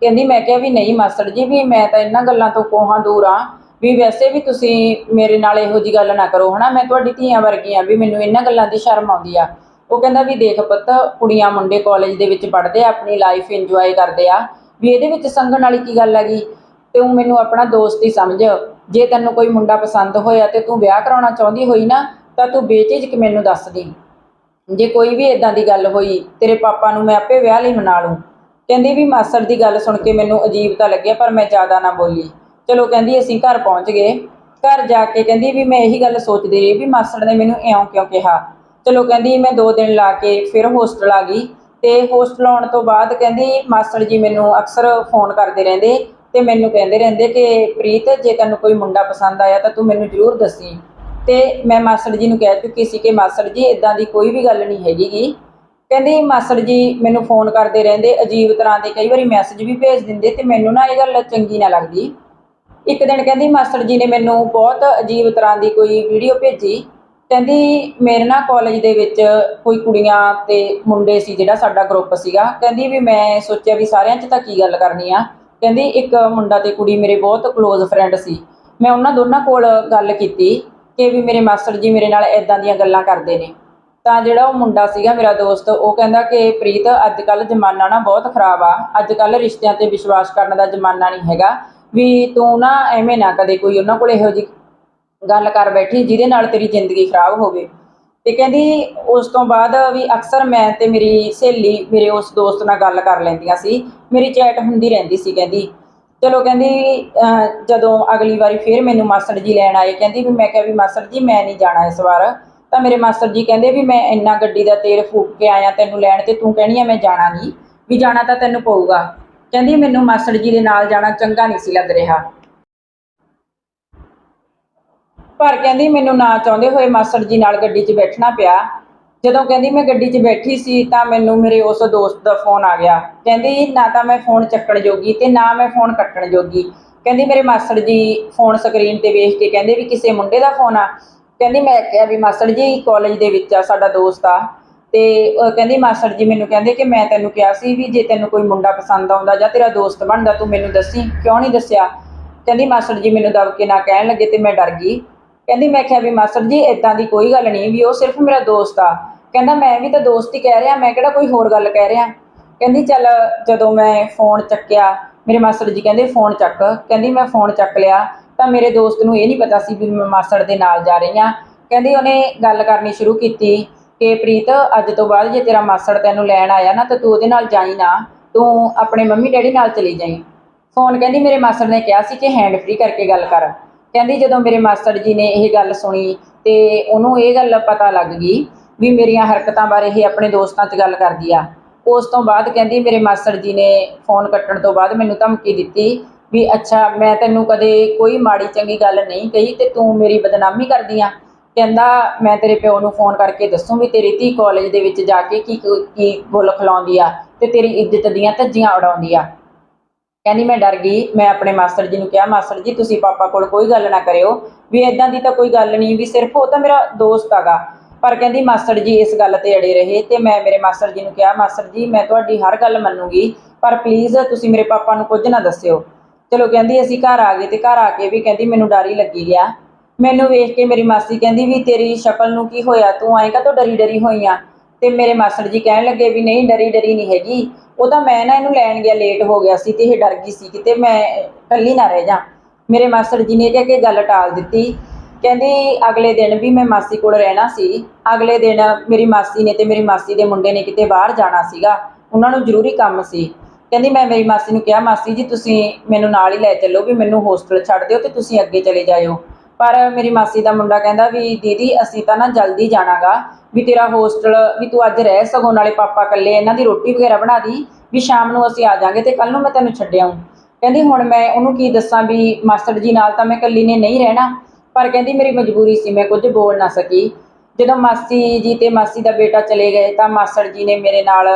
Speaker 1: ਕਹਿੰਦੀ ਮੈਂ ਕਿਹਾ ਵੀ ਨਹੀਂ ਮਾਸੜ ਜੀ, ਵੀ ਮੈਂ ਤਾਂ ਇਹਨਾਂ ਗੱਲਾਂ ਤੋਂ ਕੋਹਾਂ ਦੂਰ ਆ। ਵੀ ਵੈਸੇ ਵੀ ਤੁਸੀਂ ਮੇਰੇ ਨਾਲ ਇਹੋ ਜੀ ਗੱਲ ਨਾ ਕਰੋ, ਹਨਾ? ਮੈਂ ਤੁਹਾਡੀ ਧੀਆਂ ਵਰਗੀ ਆ ਵੀ ਮੈਨੂੰ ਇਹਨਾਂ ਗੱਲਾਂ ਦੀ ਸ਼ਰਮ ਆਉਂਦੀ ਆ। ਉਹ ਕਹਿੰਦਾ ਵੀ ਦੇਖ ਪੁੱਤ, ਕੁੜੀਆਂ ਮੁੰਡੇ ਕਾਲਜ ਦੇ ਵਿੱਚ ਪੜ੍ਹਦੇ ਆ, ਆਪਣੀ ਲਾਈਫ ਇੰਜੋਏ ਕਰਦੇ ਆ। ਵੀ ਇਹਦੇ ਵਿੱਚ ਸੰਗਣ ਵਾਲੀ ਕੀ ਗੱਲ ਹੈਗੀ? ਤੂੰ ਮੈਨੂੰ ਆਪਣਾ ਦੋਸਤ ਹੀ ਸਮਝ। ਜੇ ਤੈਨੂੰ ਕੋਈ ਮੁੰਡਾ ਪਸੰਦ ਹੋਇਆ ਤੇ ਤੂੰ ਵਿਆਹ ਕਰਾਉਣਾ ਚਾਹੁੰਦੀ ਹੋਈ ਨਾ, ਤਾਂ ਤੂੰ ਬੇਝਿਜਕ ਮੈਨੂੰ ਦੱਸ ਦੇ। ਜੇ ਕੋਈ ਵੀ ਇਦਾਂ ਦੀ ਗੱਲ ਹੋਈ, ਤੇਰੇ ਪਾਪਾ ਨੂੰ ਮੈਂ ਆਪੇ ਵਿਆਹ ਲਈ ਮਨਾ ਲੂੰ। ਕਹਿੰਦੀ ਵੀ ਮਾਸੜ ਦੀ ਗੱਲ ਸੁਣ ਕੇ ਮੈਨੂੰ ਅਜੀਬ ਤਾਂ ਲੱਗਿਆ, ਪਰ ਮੈਂ ਜ਼ਿਆਦਾ ਨਾ ਬੋਲੀ। ਚਲੋ ਕਹਿੰਦੀ ਅਸੀਂ ਘਰ ਪਹੁੰਚ ਗਏ। ਘਰ ਜਾ ਕੇ ਕਹਿੰਦੀ ਵੀ ਮੈਂ ਇਹੀ ਗੱਲ ਸੋਚਦੀ ਰਹੀ ਵੀ ਮਾਸੜ ਨੇ ਮੈਨੂੰ ਇਉਂ ਕਿਉਂ ਕਿਹਾ। ਚਲੋ ਕਹਿੰਦੀ ਮੈਂ 2 ਦਿਨ ਲਾ ਕੇ ਫਿਰ ਹੋਸਟਲ ਆ ਗਈ ਤੇ ਹੋਸਟਲ ਆਉਣ ਤੋਂ ਬਾਅਦ ਕਹਿੰਦੀ ਮਾਸਟਰ ਜੀ ਮੈਨੂੰ ਅਕਸਰ ਫੋਨ ਕਰਦੇ ਰਹਿੰਦੇ ਤੇ ਮੈਨੂੰ ਕਹਿੰਦੇ ਰਹਿੰਦੇ ਕਿ ਪ੍ਰੀਤ, ਜੇ ਤੈਨੂੰ ਕੋਈ ਮੁੰਡਾ ਪਸੰਦ ਆਇਆ ਤਾਂ ਤੂੰ ਮੈਨੂੰ ਜ਼ਰੂਰ ਦੱਸੀ। ਤੇ ਮੈਂ ਮਾਸਟਰ ਜੀ ਨੂੰ ਕਹਿ ਚੁੱਕੀ ਸੀ ਕਿ ਮਾਸਟਰ ਜੀ ਇਦਾਂ ਦੀ ਕੋਈ ਵੀ ਗੱਲ ਨਹੀਂ ਹੈਗੀਗੀ ਕਹਿੰਦੀ ਮਾਸਟਰ ਜੀ ਮੈਨੂੰ ਫੋਨ ਕਰਦੇ ਰਹਿੰਦੇ, ਅਜੀਬ ਤਰ੍ਹਾਂ ਦੇ ਕਈ ਵਾਰੀ ਮੈਸੇਜ ਵੀ ਭੇਜ ਦਿੰਦੇ ਤੇ ਮੈਨੂੰ ਨਾ ਇਹ ਗੱਲ ਚੰਗੀ ਨਾ ਲੱਗਦੀ। ਇੱਕ ਦਿਨ ਕਹਿੰਦੀ ਮਾਸਟਰ ਜੀ ਨੇ ਮੈਨੂੰ ਬਹੁਤ ਅਜੀਬ ਤਰ੍ਹਾਂ ਦੀ ਕੋਈ ਵੀਡੀਓ ਭੇਜੀ। ਕਹਿੰਦੀ, ਮੇਰੇ ਨਾਲ ਕਾਲਜ ਦੇ ਵਿੱਚ ਕੋਈ ਕੁੜੀਆਂ ਤੇ ਮੁੰਡੇ ਸੀ ਜਿਹੜਾ ਸਾਡਾ ਗਰੁੱਪ ਸੀਗਾ। ਕਹਿੰਦੀ ਵੀ ਮੈਂ ਸੋਚਿਆ ਵੀ ਸਾਰਿਆਂ 'ਚ ਤਾਂ ਕੀ ਗੱਲ ਕਰਨੀ ਆ। ਕਹਿੰਦੀ, ਇੱਕ ਮੁੰਡਾ ਤੇ ਕੁੜੀ ਮੇਰੇ ਬਹੁਤ ক্লোਜ਼ ਫਰੈਂਡ ਸੀ। ਮੈਂ ਉਹਨਾਂ ਦੋਨਾਂ ਕੋਲ ਗੱਲ ਕੀਤੀ। ਕਿ ਵੀ ਮੇਰੇ ਮਾਸਟਰ ਜੀ ਮੇਰੇ ਨਾਲ ਇਦਾਂ ਦੀਆਂ ਗੱਲਾਂ ਕਰਦੇ ਨੇ। ਤਾਂ ਜਿਹੜਾ ਉਹ ਮੁੰਡਾ ਸੀਗਾ ਮੇਰਾ ਦੋਸਤ, ਉਹ ਕਹਿੰਦਾ ਕਿ ਪ੍ਰੀਤ ਅੱਜ ਕੱਲ ਜ਼ਮਾਨਾ ਨਾ ਬਹੁਤ ਖਰਾਬ ਆ। ਅੱਜ ਕੱਲ ਰਿਸ਼ਤਿਆਂ ਤੇ ਵਿਸ਼ਵਾਸ ਕਰਨ ਦਾ ਜ਼ਮਾਨਾ ਨਹੀਂ ਹੈਗਾ। ਵੀ ਤੂੰ ਨਾ ਐਵੇਂ ਨਾ ਕਦੇ ਕੋਈ ਉਹਨਾਂ ਕੋਲ ਇਹੋ ਜਿਹੀ ਗੱਲ ਕਰ ਬੈਠੀ ਜਿਹਦੇ ਨਾਲ ਤੇਰੀ ਜ਼ਿੰਦਗੀ ਖਰਾਬ ਹੋਵੇ। ਤੇ ਕਹਿੰਦੀ ਉਸ ਤੋਂ ਬਾਅਦ ਵੀ ਅਕਸਰ ਮੈਂ ਤੇ ਮੇਰੀ ਸਹੇਲੀ ਮੇਰੇ ਉਸ ਦੋਸਤ ਨਾਲ ਗੱਲ ਕਰ ਲੈਂਦੀਆਂ ਸੀ। ਮੇਰੀ ਚੈਟ ਹੁੰਦੀ ਰਹਿੰਦੀ ਸੀ, ਕਹਿੰਦੀ। ਚਲੋ ਕਹਿੰਦੀ ਜਦੋਂ ਅਗਲੀ ਵਾਰੀ ਫੇਰ ਮੈਨੂੰ ਮਾਸਟਰ ਜੀ ਲੈਣ ਆਏ, ਕਹਿੰਦੀ ਵੀ ਮੈਂ ਕਿਹਾ ਵੀ ਮਾਸਟਰ ਜੀ, ਮੈਂ ਨਹੀਂ ਜਾਣਾ ਇਸ ਵਾਰ। ਤਾਂ ਮੇਰੇ ਮਾਸਟਰ ਜੀ ਕਹਿੰਦੇ ਵੀ ਮੈਂ ਇੰਨਾ ਗੱਡੀ ਦਾ ਤੇਲ ਫੂਕ ਕੇ ਆਇਆ ਤੈਨੂੰ ਲੈਣ ਤੇ ਤੂੰ ਕਹਿਣੀ ਆ ਮੈਂ ਜਾਣਾ ਨਹੀਂ, ਵੀ ਜਾਣਾ ਤਾਂ ਤੈਨੂੰ ਪਊਗਾ। ਕਹਿੰਦੀ ਮੈਨੂੰ ਮਾਸੜ ਜੀ ਦੇ ਨਾਲ ਜਾਣਾ ਚੰਗਾ ਨਹੀਂ ਸੀ ਲੱਗ ਰਿਹਾ। ਪਰ ਕਹਿੰਦੀ ਮੈਨੂੰ ਨਾ ਚਾਹੁੰਦੇ ਹੋਏ ਮਾਸਟਰ ਜੀ ਨਾਲ ਗੱਡੀ 'ਚ ਬੈਠਣਾ ਪਿਆ। ਜਦੋਂ ਕਹਿੰਦੀ ਮੈਂ ਗੱਡੀ 'ਚ ਬੈਠੀ ਸੀ ਤਾਂ ਮੈਨੂੰ ਮੇਰੇ ਉਸ ਦੋਸਤ ਦਾ ਫੋਨ ਆ ਗਿਆ। ਕਹਿੰਦੀ ਨਾ ਤਾਂ ਮੈਂ ਫੋਨ ਚੱਕਣ ਜੋਗੀ ਤੇ ਨਾ ਮੈਂ ਫੋਨ ਕੱਟਣ ਜੋਗੀ। ਕਹਿੰਦੀ ਮੇਰੇ ਮਾਸਟਰ ਜੀ ਫੋਨ ਸਕਰੀਨ ਤੇ ਵੇਖ ਕੇ ਕਹਿੰਦੇ ਵੀ ਕਿਸੇ ਮੁੰਡੇ ਦਾ ਫੋਨ ਆ। ਕਹਿੰਦੀ ਮੈਂ ਕਿਹਾ ਵੀ ਮਾਸਟਰ ਜੀ ਕਾਲਜ ਦੇ ਵਿੱਚ ਆ ਸਾਡਾ ਦੋਸਤ ਆ। ਤੇ ਕਹਿੰਦੀ ਮਾਸਟਰ ਜੀ ਮੈਨੂੰ ਕਹਿੰਦੇ ਕਿ ਮੈਂ ਤੈਨੂੰ ਕਿਹਾ ਸੀ ਵੀ ਜੇ ਤੈਨੂੰ ਕੋਈ ਮੁੰਡਾ ਪਸੰਦ ਆਉਂਦਾ ਜਾਂ ਤੇਰਾ ਦੋਸਤ ਬਣਦਾ ਤੂੰ ਮੈਨੂੰ ਦੱਸੀ, ਕਿਉਂ ਨਹੀਂ ਦੱਸਿਆ? ਕਹਿੰਦੀ ਮਾਸਟਰ ਜੀ ਮੈਨੂੰ ਦਬ ਕੇ ਨਾ ਕਹਿਣ ਲੱਗੇ ਤੇ ਮੈਂ ਡਰ ਗਈ। ਕਹਿੰਦੀ, ਮੈਂ ਕਿਹਾ ਵੀ ਮਾਸਟਰ ਜੀ ਇਦਾਂ ਦੀ ਕੋਈ ਗੱਲ ਨਹੀਂ ਵੀ ਉਹ ਸਿਰਫ ਮੇਰਾ ਦੋਸਤ ਆ। ਕਹਿੰਦਾ, ਮੈਂ ਵੀ ਤਾਂ ਦੋਸਤ ਹੀ ਕਹਿ ਰਿਹਾ, ਮੈਂ ਕਿਹੜਾ ਕੋਈ ਹੋਰ ਗੱਲ ਕਹਿ ਰਿਹਾ? ਕਹਿੰਦੀ, ਚੱਲ ਜਦੋਂ ਮੈਂ ਫੋਨ ਚੱਕਿਆ, ਮੇਰੇ ਮਾਸਟਰ ਜੀ ਕਹਿੰਦੇ, ਫੋਨ ਚੱਕ। ਕਹਿੰਦੀ, ਮੈਂ ਫੋਨ ਚੱਕ ਲਿਆ, ਤਾਂ ਮੇਰੇ ਦੋਸਤ ਨੂੰ ਇਹ ਨਹੀਂ ਪਤਾ ਸੀ ਵੀ ਮੈਂ ਮਾਸੜ ਦੇ ਨਾਲ ਜਾ ਰਹੀ ਹਾਂ। ਕਹਿੰਦੀ, ਉਹਨੇ ਗੱਲ ਕਰਨੀ ਸ਼ੁਰੂ ਕੀਤੀ ਕਿ, ਪ੍ਰੀਤ, ਅੱਜ ਤੋਂ ਬਾਅਦ ਜੇ ਤੇਰਾ ਮਾਸੜ ਤੈਨੂੰ ਲੈਣ ਆਇਆ ਨਾ, ਤਾਂ ਤੂੰ ਉਹਦੇ ਨਾਲ ਜਾਈ ਨਾ। ਤੂੰ ਆਪਣੇ ਮੰਮੀ ਡੈਡੀ ਨਾਲ ਚਲੀ ਜਾਈ। ਫੋਨ ਕਹਿੰਦੀ, ਮੇਰੇ ਮਾਸੜ ਨੇ ਕਿਹਾ ਸੀ ਕਿ ਹੈਂਡ ਫ੍ਰੀ ਕਰਕੇ ਗੱਲ ਕਰ। ਕਹਿੰਦੀ ਜਦੋਂ ਮੇਰੇ ਮਾਸਟਰ ਜੀ ਨੇ ਇਹ ਗੱਲ ਸੁਣੀ ਤੇ ਉਹਨੂੰ ਇਹ ਗੱਲ ਪਤਾ ਲੱਗ ਗਈ ਵੀ ਮੇਰੀਆਂ ਹਰਕਤਾਂ ਬਾਰੇ ਇਹ ਆਪਣੇ ਦੋਸਤਾਂ 'ਚ ਗੱਲ ਕਰਦੀ ਆ। ਉਸ ਤੋਂ ਬਾਅਦ ਕਹਿੰਦੀ ਮੇਰੇ ਮਾਸਟਰ ਜੀ ਨੇ ਫੋਨ ਕੱਟਣ ਤੋਂ ਬਾਅਦ ਮੈਨੂੰ ਧਮਕੀ ਦਿੱਤੀ ਵੀ ਅੱਛਾ, ਮੈਂ ਤੈਨੂੰ ਕਦੇ ਕੋਈ ਮਾੜੀ ਚੰਗੀ ਗੱਲ ਨਹੀਂ ਕਹੀ ਤੇ ਤੂੰ ਮੇਰੀ ਬਦਨਾਮੀ ਕਰਦੀ ਆ। ਕਹਿੰਦਾ, ਮੈਂ ਤੇਰੇ ਪਿਓ ਨੂੰ ਫੋਨ ਕਰਕੇ ਦੱਸੂ ਵੀ ਤੇਰੀ ਧੀ ਕਾਲਜ ਦੇ ਵਿੱਚ ਜਾ ਕੇ ਕੀ ਕੀ ਗੁੱਲ ਖਲਾਉਂਦੀ ਆ ਤੇ ਤੇਰੀ ਇੱਜ਼ਤ ਦੀਆਂ ਧੱਜੀਆਂ ਉਡਾਉਂਦੀ ਆ। ਕਹਿੰਦੀ ਮੈਂ ਡਰ ਗਈ, ਮੈਂ ਆਪਣੇ ਮਾਸਟਰ ਜੀ ਨੂੰ ਕਿਹਾ, ਮਾਸਟਰ ਜੀ, ਤੁਸੀਂ ਪਾਪਾ ਕੋਲ ਕੋਈ ਗੱਲ ਨਾ ਕਰਿਓ, ਵੀ ਇਦਾਂ ਦੀ ਤਾਂ ਕੋਈ ਗੱਲ ਨਹੀਂ, ਵੀ ਸਿਰਫ ਉਹ ਤਾਂ ਮੇਰਾ ਦੋਸਤ ਹੈਗਾ। ਪਰ ਕਹਿੰਦੀ ਮਾਸਟਰ ਜੀ ਇਸ ਗੱਲ ਤੇ ਅੜੇ ਰਹੇ ਤੇ ਮੈਂ ਮੇਰੇ ਮਾਸਟਰ ਜੀ ਨੂੰ ਕਿਹਾ, ਮਾਸਟਰ ਜੀ, ਮੈਂ ਤੁਹਾਡੀ ਹਰ ਗੱਲ ਮੰਨੂਗੀ, ਪਰ ਪਲੀਜ਼ ਤੁਸੀਂ ਮੇਰੇ ਪਾਪਾ ਨੂੰ ਕੁਝ ਨਾ ਦੱਸਿਓ। ਚਲੋ ਕਹਿੰਦੀ ਅਸੀਂ ਘਰ ਆ ਗਏ ਤੇ ਘਰ ਆ ਕੇ ਵੀ ਕਹਿੰਦੀ ਮੈਨੂੰ ਡਰ ਹੀ ਲੱਗੀ ਗਿਆ ਮੈਨੂੰ ਵੇਖ ਕੇ ਮੇਰੀ ਮਾਸੀ ਕਹਿੰਦੀ ਵੀ ਤੇਰੀ ਸ਼ਕਲ ਨੂੰ ਕੀ ਹੋਇਆ, ਤੂੰ ਆਏਗਾ ਕਾ ਡਰੀ ਡਰੀ ਹੋਈ ਆ? ਤੇ ਮੇਰੇ ਮਾਸਟਰ ਜੀ ਕਹਿਣ ਲੱਗੇ ਵੀ ਨਹੀਂ, ਡਰੀ ਡਰੀ ਨਹੀਂ ਹੈਗੀ। ਉਹ ਤਾਂ ਮੈਂ ਨਾ ਇਹਨੂੰ ਲੈਣ ਗਿਆ ਲੇਟ ਹੋ ਗਿਆ ਸੀ ਤੇ ਇਹ ਡਰ ਗਈ ਸੀ ਕਿਤੇ ਮੈਂ ਇਕੱਲੀ ਨਾ ਰਹਿ ਜਾ ਮੇਰੇ ਮਾਸਟਰ ਜੀ ਨੇ ਕਿਹਾ ਕਿ ਗੱਲ ਟਾਲ ਦਿੱਤੀ। ਕਹਿੰਦੀ, ਅਗਲੇ ਦਿਨ ਵੀ ਮੈਂ ਮਾਸੀ ਕੋਲ ਰਹਿਣਾ ਸੀ। ਅਗਲੇ ਦਿਨ ਮੇਰੀ ਮਾਸੀ ਨੇ ਤੇ ਮੇਰੀ ਮਾਸੀ ਦੇ ਮੁੰਡੇ ਨੇ ਕਿਤੇ ਬਾਹਰ ਜਾਣਾ ਸੀਗਾ। ਉਹਨਾਂ ਨੂੰ ਜ਼ਰੂਰੀ ਕੰਮ ਸੀ। ਕਹਿੰਦੀ, ਮੈਂ ਮੇਰੀ ਮਾਸੀ ਨੂੰ ਕਿਹਾ, ਮਾਸੀ ਜੀ, ਤੁਸੀਂ ਮੈਨੂੰ ਨਾਲ ਹੀ ਲੈ ਚੱਲੋ ਵੀ ਮੈਨੂੰ ਹੋਸਟਲ ਛੱਡ ਦਿਓ ਤੇ ਤੁਸੀਂ ਅੱਗੇ ਚਲੇ ਜਾਇਓ। ਪਰ ਮੇਰੀ ਮਾਸੀ ਦਾ ਮੁੰਡਾ ਕਹਿੰਦਾ ਵੀ ਦੀਦੀ, ਅਸੀਂ ਤਾਂ ਨਾ ਜਲਦੀ ਜਾਣਾਗਾ ਵੀ ਤੇਰਾ ਹੋਸਟਲ ਵੀ ਤੂੰ ਅੱਜ ਰਹਿ ਸਕੋ, ਨਾਲੇ ਪਾਪਾ ਇਕੱਲੇ ਇਹਨਾਂ ਦੀ ਰੋਟੀ ਵਗੈਰਾ ਬਣਾ ਦੀ, ਵੀ ਸ਼ਾਮ ਨੂੰ ਅਸੀਂ ਆ ਜਾਾਂਗੇ ਤੇ ਕੱਲ ਨੂੰ ਮੈਂ ਤੈਨੂੰ ਛੱਡ ਆਊਂ। ਕਹਿੰਦੀ ਹੁਣ ਮੈਂ ਉਹਨੂੰ ਕੀ ਦੱਸਾਂ ਵੀ ਮਾਸਟਰ ਜੀ ਨਾਲ ਤਾਂ ਮੈਂ ਇਕੱਲੀ ਨੇ ਨਹੀਂ ਰਹਿਣਾ, ਪਰ ਕਹਿੰਦੀ ਮੇਰੀ ਮਜਬੂਰੀ ਸੀ, ਮੈਂ ਕੁਝ ਬੋਲ ਨਾ ਸਕੀ। ਜਦੋਂ ਮਾਸੀ ਜੀ ਤੇ ਮਾਸੀ ਦਾ ਬੇਟਾ ਚਲੇ ਗਏ ਤਾਂ ਮਾਸਟਰ ਜੀ ਨੇ ਮੇਰੇ ਨਾਲ